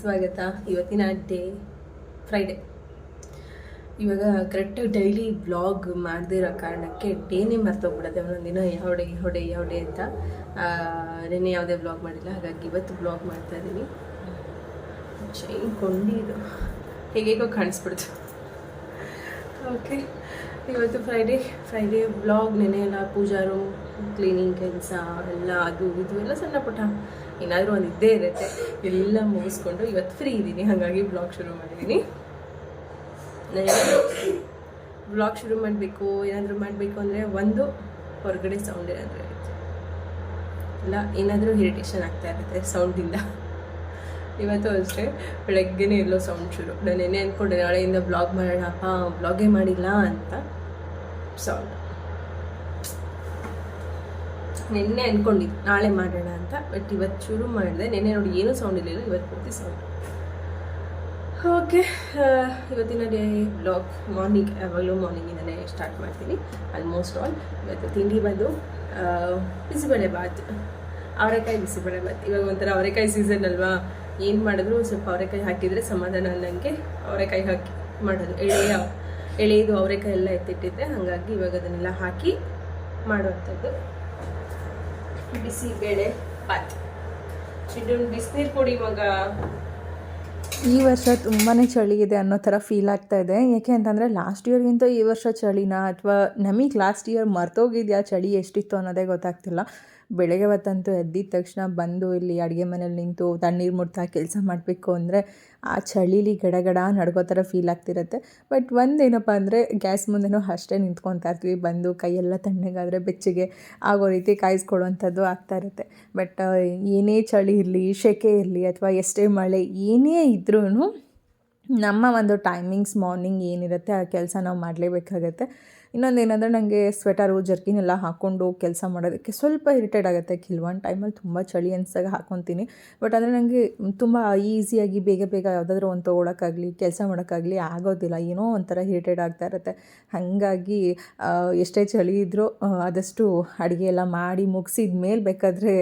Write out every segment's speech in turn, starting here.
ಸ್ವಾಗತ. ಇವತ್ತಿನ day Friday ಇವಾಗ ಕರೆಕ್ಟ್ ಡೈಲಿ ಬ್ಲಾಗ್ ಮಾಡದೇ ಇರೋ ಕಾರಣಕ್ಕೆ ಡೇನೇ ಮರ್ತೋಗ್ಬಿಡುತ್ತೆ ಒಂದೊಂದು ದಿನ ಯಾವ ಡೇ ಯಾವ ಡೇ ಯಾವ ಡೇ ಅಂತ ನಿನ್ನೆ ಯಾವುದೇ ಬ್ಲಾಗ್ ಮಾಡಿಲ್ಲ. ಹಾಗಾಗಿ ಇವತ್ತು ಬ್ಲಾಗ್ ಮಾಡ್ತಾ ಇದ್ದೀನಿ ಇದು ಹೇಗೇಗೋ ಕಾಣಿಸ್ಬಿಡ್ತು. ಓಕೆ ಇವತ್ತು ಫ್ರೈಡೇ ಫ್ರೈಡೇ ಬ್ಲಾಗ್ ನೆನೆ ಎಲ್ಲ ಪೂಜಾರು ಕ್ಲೀನಿಂಗ್ ಕೆಲಸ, ಎಲ್ಲ ಅದು, ಇದು ಎಲ್ಲ ಸಣ್ಣ ಪುಟ್ಟ ಏನಾದರೂ ಒಂದು ಇದ್ದೇ ಇರುತ್ತೆ. ಎಲ್ಲ ಮುಗಿಸ್ಕೊಂಡು ಇವತ್ತು ಫ್ರೀ ಇದ್ದೀನಿ ಹಾಗಾಗಿ ಬ್ಲಾಗ್ ಶುರು ಮಾಡಿದ್ದೀನಿ ಬ್ಲಾಗ್ ಶುರು ಮಾಡಬೇಕು, ಏನಾದರೂ ಮಾಡಬೇಕು ಅಂದರೆ ಒಂದು ಹೊರಗಡೆ ಸೌಂಡ್ ಏನಾದರೂ ಇರುತ್ತೆ. ಇಲ್ಲ, ಏನಾದರೂ ಇರಿಟೇಷನ್ ಆಗ್ತಾ ಇರುತ್ತೆ ಸೌಂಡಿಂದ ಇವತ್ತು ಅಷ್ಟೇ, ಬೆಳಗ್ಗೆನೇ ಎಲ್ಲೋ ಸೌಂಡ್ ಶುರು. ನಾನು ಏನೇ ಅಂದ್ಕೊಂಡೆ ನಾಳೆಯಿಂದ ಬ್ಲಾಗ್ ಮಾಡೋಣಪ್ಪ ಬ್ಲಾಗೇ ಮಾಡಿಲ್ಲ ಅಂತ. ಸೌಂಡ್ ನಿನ್ನೆ ಅಂದ್ಕೊಂಡಿದ್ದು ನಾಳೆ ಮಾಡೋಣ ಅಂತ. ಬಟ್ ಇವತ್ತು ಶುರು ಮಾಡಿದೆ. ನೆನ್ನೆ ನೋಡಿ ಏನೂ ಸೌಂಡ್ ಇರಲಿಲ್ಲ ಇವತ್ತು ಪೂರ್ತಿ ಸೌಂಡ್ ಓಕೆ ಇವತ್ತಿನ ಡೇ ಬ್ಲಾಗ್ ಮಾರ್ನಿಂಗ್ ಯಾವಾಗಲೂ ಮಾರ್ನಿಂಗಿಂದಲೇ ಸ್ಟಾರ್ಟ್ ಮಾಡ್ತೀನಿ. ಆಲ್ಮೋಸ್ಟ್ ಆಲ್ ಇವತ್ತು ತಿಂಡಿ ಬಂದು ಆ, ಬಿಸಿಬೇಳೆ ಬಾತ್. ಅವರೆಕಾಯಿ ಬಿಸಿಬೇಳೆ ಬಾತ್. ಇವಾಗ ಒಂಥರ ಅವರೆಕಾಯಿ ಸೀಸನ್ ಅಲ್ವಾ? ಏನು ಮಾಡಿದ್ರು ಸ್ವಲ್ಪ ಅವರೆಕಾಯಿ ಹಾಕಿದರೆ ಸಮಾಧಾನ ಅನ್ನಂಗೆ ಅವರೆಕಾಯಿ ಹಾಕಿ ಮಾಡೋದು. ಎಳೆಯ ಎಳೆಯದು ಅವರೆಕಾಯಿ ಎಲ್ಲ ಎತ್ತಿಟ್ಟಿದ್ದೆ. ಹಾಗಾಗಿ ಇವಾಗ ಅದನ್ನೆಲ್ಲ ಹಾಕಿ ಮಾಡುವಂಥದ್ದು. ಬಿಸಿಬೇಳೆ ಬಾತ್ ಇದೊಂದು ಬಿಸಿನೀರು ಕೊಡಿ ಮಗ ಈ ವರ್ಷ ತುಂಬಾ ಚಳಿ ಇದೆ ಅನ್ನೋ ಥರ ಫೀಲ್ ಆಗ್ತಾ ಇದೆ. ಯಾಕೆ ಅಂತಂದರೆ ಲಾಸ್ಟ್ ಇಯರ್ಗಿಂತ ಈ ವರ್ಷ ಚಳಿನ? ಅಥವಾ ನಮಗೆ ಲಾಸ್ಟ್ ಇಯರ್ ಮರ್ತೋಗಿದೆಯಾ ಚಳಿ ಎಷ್ಟಿತ್ತು ಅನ್ನೋದೇ ಗೊತ್ತಾಗ್ತಿಲ್ಲ. ಬೆಳಗ್ಗೆ ಹೊತ್ತಂತೂ ಎದ್ದಿದ ತಕ್ಷಣ ಬಂದು ಇಲ್ಲಿ ಅಡುಗೆ ಮನೇಲಿ ನಿಂತು ತಣ್ಣೀರು ಮುಟ್ತಾ ಕೆಲಸ ಮಾಡಬೇಕು ಅಂದರೆ ಆ ಚಳಿಲಿ ಗಡಗಡ ನಡ್ಕೋ ಥರ ಫೀಲ್ ಆಗ್ತಿರುತ್ತೆ. ಬಟ್ ಒಂದೇನಪ್ಪ ಅಂದರೆ ಗ್ಯಾಸ್ ಮುಂದೆನೂ ಅಷ್ಟೇ ನಿಂತ್ಕೊತಾ ಇರ್ತೀವಿ. ಬಂದು ಕೈಯೆಲ್ಲ ತಣ್ಣಗಾದರೆ ಬೆಚ್ಚಗೆ ಆಗೋ ರೀತಿ ಕಾಯಿಸ್ಕೊಳ್ಳುವಂಥದ್ದು ಆಗ್ತಾ ಇರುತ್ತೆ. ಬಟ್ ಏನೇ ಚಳಿ ಇರಲಿ ಸೆಕೆ ಇರಲಿ ಅಥವಾ ಎಷ್ಟೇ ಮಳೆ ಏನೇ ಇದ್ರೂ ನಮ್ಮ ಒಂದು ಟೈಮಿಂಗ್ಸ್ ಮಾರ್ನಿಂಗ್ ಏನಿರುತ್ತೆ ಆ ಕೆಲಸ ನಾವು ಮಾಡಲೇಬೇಕಾಗತ್ತೆ. ಇನ್ನೊಂದು ಏನಂದರೆ ನನಗೆ ಸ್ವೆಟರು ಜರ್ಕಿನ್ ಎಲ್ಲ ಹಾಕ್ಕೊಂಡು ಕೆಲಸ ಮಾಡೋದಕ್ಕೆ ಸ್ವಲ್ಪ ಇರಿಟೇಟ್ ಆಗುತ್ತೆ. ಕೆಲವೊಂದು ಟೈಮಲ್ಲಿ ತುಂಬ ಚಳಿ ಅನಿಸಿದಾಗ ಹಾಕ್ಕೊತೀನಿ ಬಟ್ ಅಂದರೆ ನನಗೆ ತುಂಬ ಈಸಿಯಾಗಿ ಬೇಗ ಬೇಗ ಯಾವುದಾದ್ರೂ ಒಂದು ತೊಗೊಳಕ್ಕಾಗಲಿ, ಕೆಲಸ ಮಾಡೋಕ್ಕಾಗಲಿ ಆಗೋದಿಲ್ಲ. ಏನೋ ಒಂಥರ ಇರಿಟೇಟ್ ಆಗ್ತಾ ಇರುತ್ತೆ. ಹಾಗಾಗಿ ಎಷ್ಟೇ ಚಳಿ ಇದ್ದರೂ ಆದಷ್ಟು ಅಡುಗೆ ಎಲ್ಲ ಮಾಡಿ ಮುಗಿಸಿದ ಮೇಲೆ ಬೇಕಾದರೆ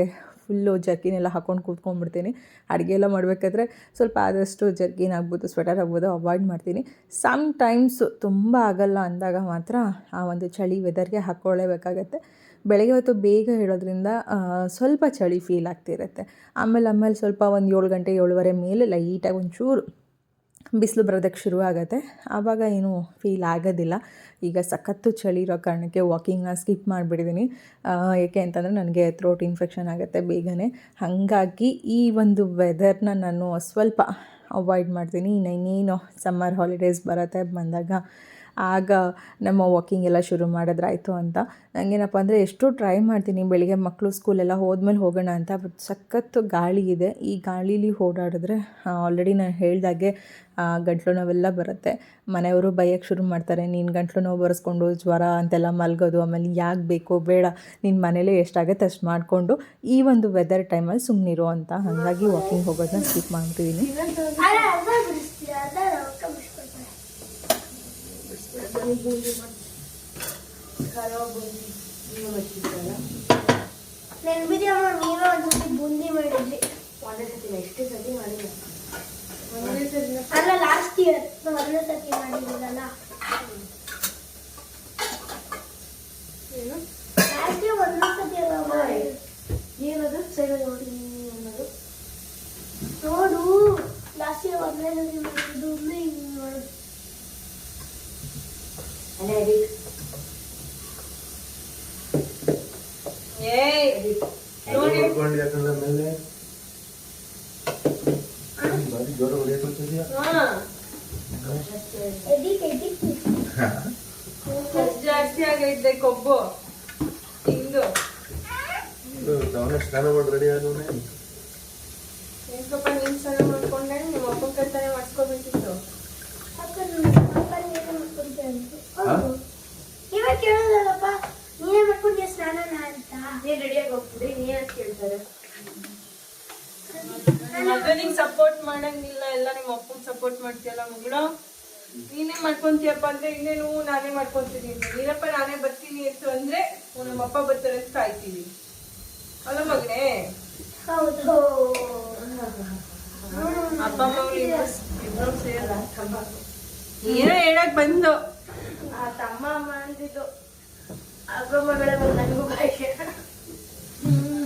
ಫುಲ್ಲು ಜರ್ಕಿನ್ ಹಾಕೊಂಡು ಕೂತ್ಕೊಂಡ್ಬಿಡ್ತೀನಿ ಅಡುಗೆ ಎಲ್ಲ ಮಾಡಬೇಕಾದ್ರೆ ಸ್ವಲ್ಪ ಆದಷ್ಟು ಜರ್ಕಿನ್ ಆಗ್ಬೋದು ಸ್ವೆಟರ್ ಆಗ್ಬೋದು ಅವಾಯ್ಡ್ ಮಾಡ್ತೀನಿ. ಸಮ್ ಟೈಮ್ಸು ತುಂಬ ಆಗಲ್ಲ ಅಂದಾಗ ಮಾತ್ರ ಆ ಒಂದು ಚಳಿ ವೆದರ್ಗೆ ಹಾಕ್ಕೊಳ್ಳೇಬೇಕಾಗತ್ತೆ ಬೆಳಗ್ಗೆ ಹೊತ್ತು ಬೇಗ ಹೇಳೋದ್ರಿಂದ ಸ್ವಲ್ಪ ಚಳಿ ಫೀಲ್ ಆಗ್ತಿರುತ್ತೆ. ಆಮೇಲೆ ಆಮೇಲೆ ಸ್ವಲ್ಪ ಒಂದು ಏಳು ಗಂಟೆ ಏಳುವರೆ ಮೇಲೆ ಲೈಟಾಗಿ ಒಂಚೂರು ಬಿಸಿಲು ಬರೋದಕ್ಕೆ ಶುರು ಆವಾಗ ಏನು ಫೀಲ್ ಆಗೋದಿಲ್ಲ. ಈಗ ಸಖತ್ತು ಚಳಿ ಇರೋ ಕಾರಣಕ್ಕೆ ವಾಕಿಂಗ್ನ ಸ್ಕಿಪ್ ಮಾಡಿಬಿಟ್ಟಿದ್ದೀನಿ ಏಕೆ ಅಂತಂದರೆ ನನಗೆ ಥ್ರೋಟ್ ಇನ್ಫೆಕ್ಷನ್ ಆಗುತ್ತೆ ಬೇಗನೆ. ಹಾಗಾಗಿ ಈ ಒಂದು ವೆದರ್ನ ನಾನು ಸ್ವಲ್ಪ ಅವಾಯ್ಡ್ ಮಾಡ್ತೀನಿ. ಇನ್ನೇನು ಸಮ್ಮರ್ ಹಾಲಿಡೇಸ್ ಬರುತ್ತೆ ಬಂದಾಗ ಆಗ ನಮ್ಮ ವಾಕಿಂಗ್ ಎಲ್ಲ ಶುರು ಮಾಡಿದ್ರಾಯ್ತು ಅಂತ. ನನಗೇನಪ್ಪ ಅಂದರೆ ಎಷ್ಟು ಟ್ರೈ ಮಾಡ್ತೀನಿ. ಬೆಳಿಗ್ಗೆ ಮಕ್ಕಳು ಸ್ಕೂಲೆಲ್ಲ ಹೋದ್ಮೇಲೆ ಹೋಗೋಣ ಅಂತ ಬಟ್ ಸಖತ್ತು ಗಾಳಿ ಇದೆ. ಈ ಗಾಳೀಲಿ ಓಡಾಡಿದ್ರೆ ಆಲ್ರೆಡಿ ನಾನು ಹೇಳಿದಾಗೆ ಗಂಟಲು ನೋವೆಲ್ಲ ಬರುತ್ತೆ. ಮನೆಯವರು ಬೈಯೋಕ್ಕೆ ಶುರು ಮಾಡ್ತಾರೆ. ನೀನು ಗಂಟ್ಲು ನೋವು ಬರೆಸ್ಕೊಂಡು ಜ್ವರ ಅಂತೆಲ್ಲ ಮಲಗೋದು, ಆಮೇಲೆ ಯಾಕೆ ಬೇಕು? ಬೇಡ ನಿನ್ನ ಮನೇಲೇ ಎಷ್ಟಾಗುತ್ತೆ ಅಷ್ಟು ಮಾಡಿಕೊಂಡು, ಈ ಒಂದು ವೆದರ್ ಟೈಮಲ್ಲಿ ಸುಮ್ಮನಿರೋ ಅಂತ. ಹಾಗಾಗಿ ವಾಕಿಂಗ್ ಹೋಗೋದನ್ನ ಸ್ಕಿಪ್ ಮಾಡ್ತಿದ್ದೀನಿ ನೆನ್ಪಿದ್ಯಮ್ಮ ನೀವೇ ಒಂದ್ಸತಿ ಬೂಂದಿ ಮಾಡಿದ್ರಿ ಎಷ್ಟು ಸತಿ ಮಾಡಿಲ್ಲ. ಅಲ್ಲ ಲಾಸ್ಟ್ ಇಯರ್ ಒಂದೇ ಸತಿ ಮಾಡಿದ್ರಲ್ಲ ಲಾಸ್ಟ್ ಇಯರ್ ಸತಿ ಅಲ್ಲ. ಏನದು? ಸರಿ ನೋಡಿ ಅನ್ನೋದು. ನೋಡು ಲಾಸ್ಟ್ ಇಯರ್ ಒಂದನೇ ಸತಿ ಮಾಡಿದ್ದು ಒಮ್ಮೆ ಹಿಂಗ್ ನೋಡು ಏಯ್ ಯಾಕಂದ್ರೆ ಮೇಲೆ ಬಾರಿ ಜೋರ ಹಾ. ಎಡಿಟ್ ಎಡಿಟ್ ಜಾಸ್ತಿ ಆಗೈತೆ ಕೊಬ್ಬು. ಹಿಂದು ಅವನೇ ಸ್ನಾನ ಮಾಡಿ ರೆಡಿ ನೀನ್ ಸ್ನಾನ ಮಾಡ್ಕೊಂಡೆ ನಿಮ್ಮ ಅಪ್ಪನ ಕೈತಾನೆ ಮಾಡಿಸ್ಕೋಬೇಕಿತ್ತು. ಅಕ್ಕ ಅಪ್ಪ ನೀನೇ ಮಾಡ್ಕೊಡ್ತೀಯ ಅಂತ ಹೌದು ನೀವೇ ಕೇಳೋದಲ್ಲಪ್ಪ ನೀನೇ ಮಾಡ್ಕೊಡ್ತೀಯ ಸ್ನಾನನ ಅಂತ? ನೀನ್ ರೆಡಿಯಾಗಿ ಹೋಗ್ಬಿಡಿ ನೀ ಅಂತ ಕೇಳ್ತಾರೆ? ನಿಂಗ್ ಸಪೋರ್ಟ್ ಮಾಡಂಗಿಲ್ಲ ಎಲ್ಲ ನಿಮ್ಮ ಅಪ್ಪನ್ ಸಪೋರ್ಟ್ ಮಾಡ್ತೀಯಲ್ಲ ಮಗಳು ನೀನೇ ಮಾಡ್ಕೊಂತೀಯಪ್ಪ ಅಂದ್ರೆ ಇನ್ನೇನು ನಾನೇ ಮಾಡ್ಕೊಂತೀನಿ ನೀನಪ್ಪ ನಾನೇ ಬರ್ತೀನಿ ಅಂತ ಅಂದ್ರೆ ನಮ್ಮ ಅಪ್ಪ ಬರ್ತಾರೆ ಅಂತ ಕಾಯ್ತೀವಿ. ಅಲ್ಲ ಮಗನೇ? ಹೌದು. ಅಪ್ಪ ಅಮ್ಮ ಇಬ್ರು ಸೇರ ಏನೋ ಹೇಳಕ್ ಬಂದು. ಆ ತಮ್ಮ ಅಮ್ಮ ಅಂತಿದ್ದು ಅಪ್ಪ ಮಗಳ ನನಗೂ ಬಾಯಿಗೆ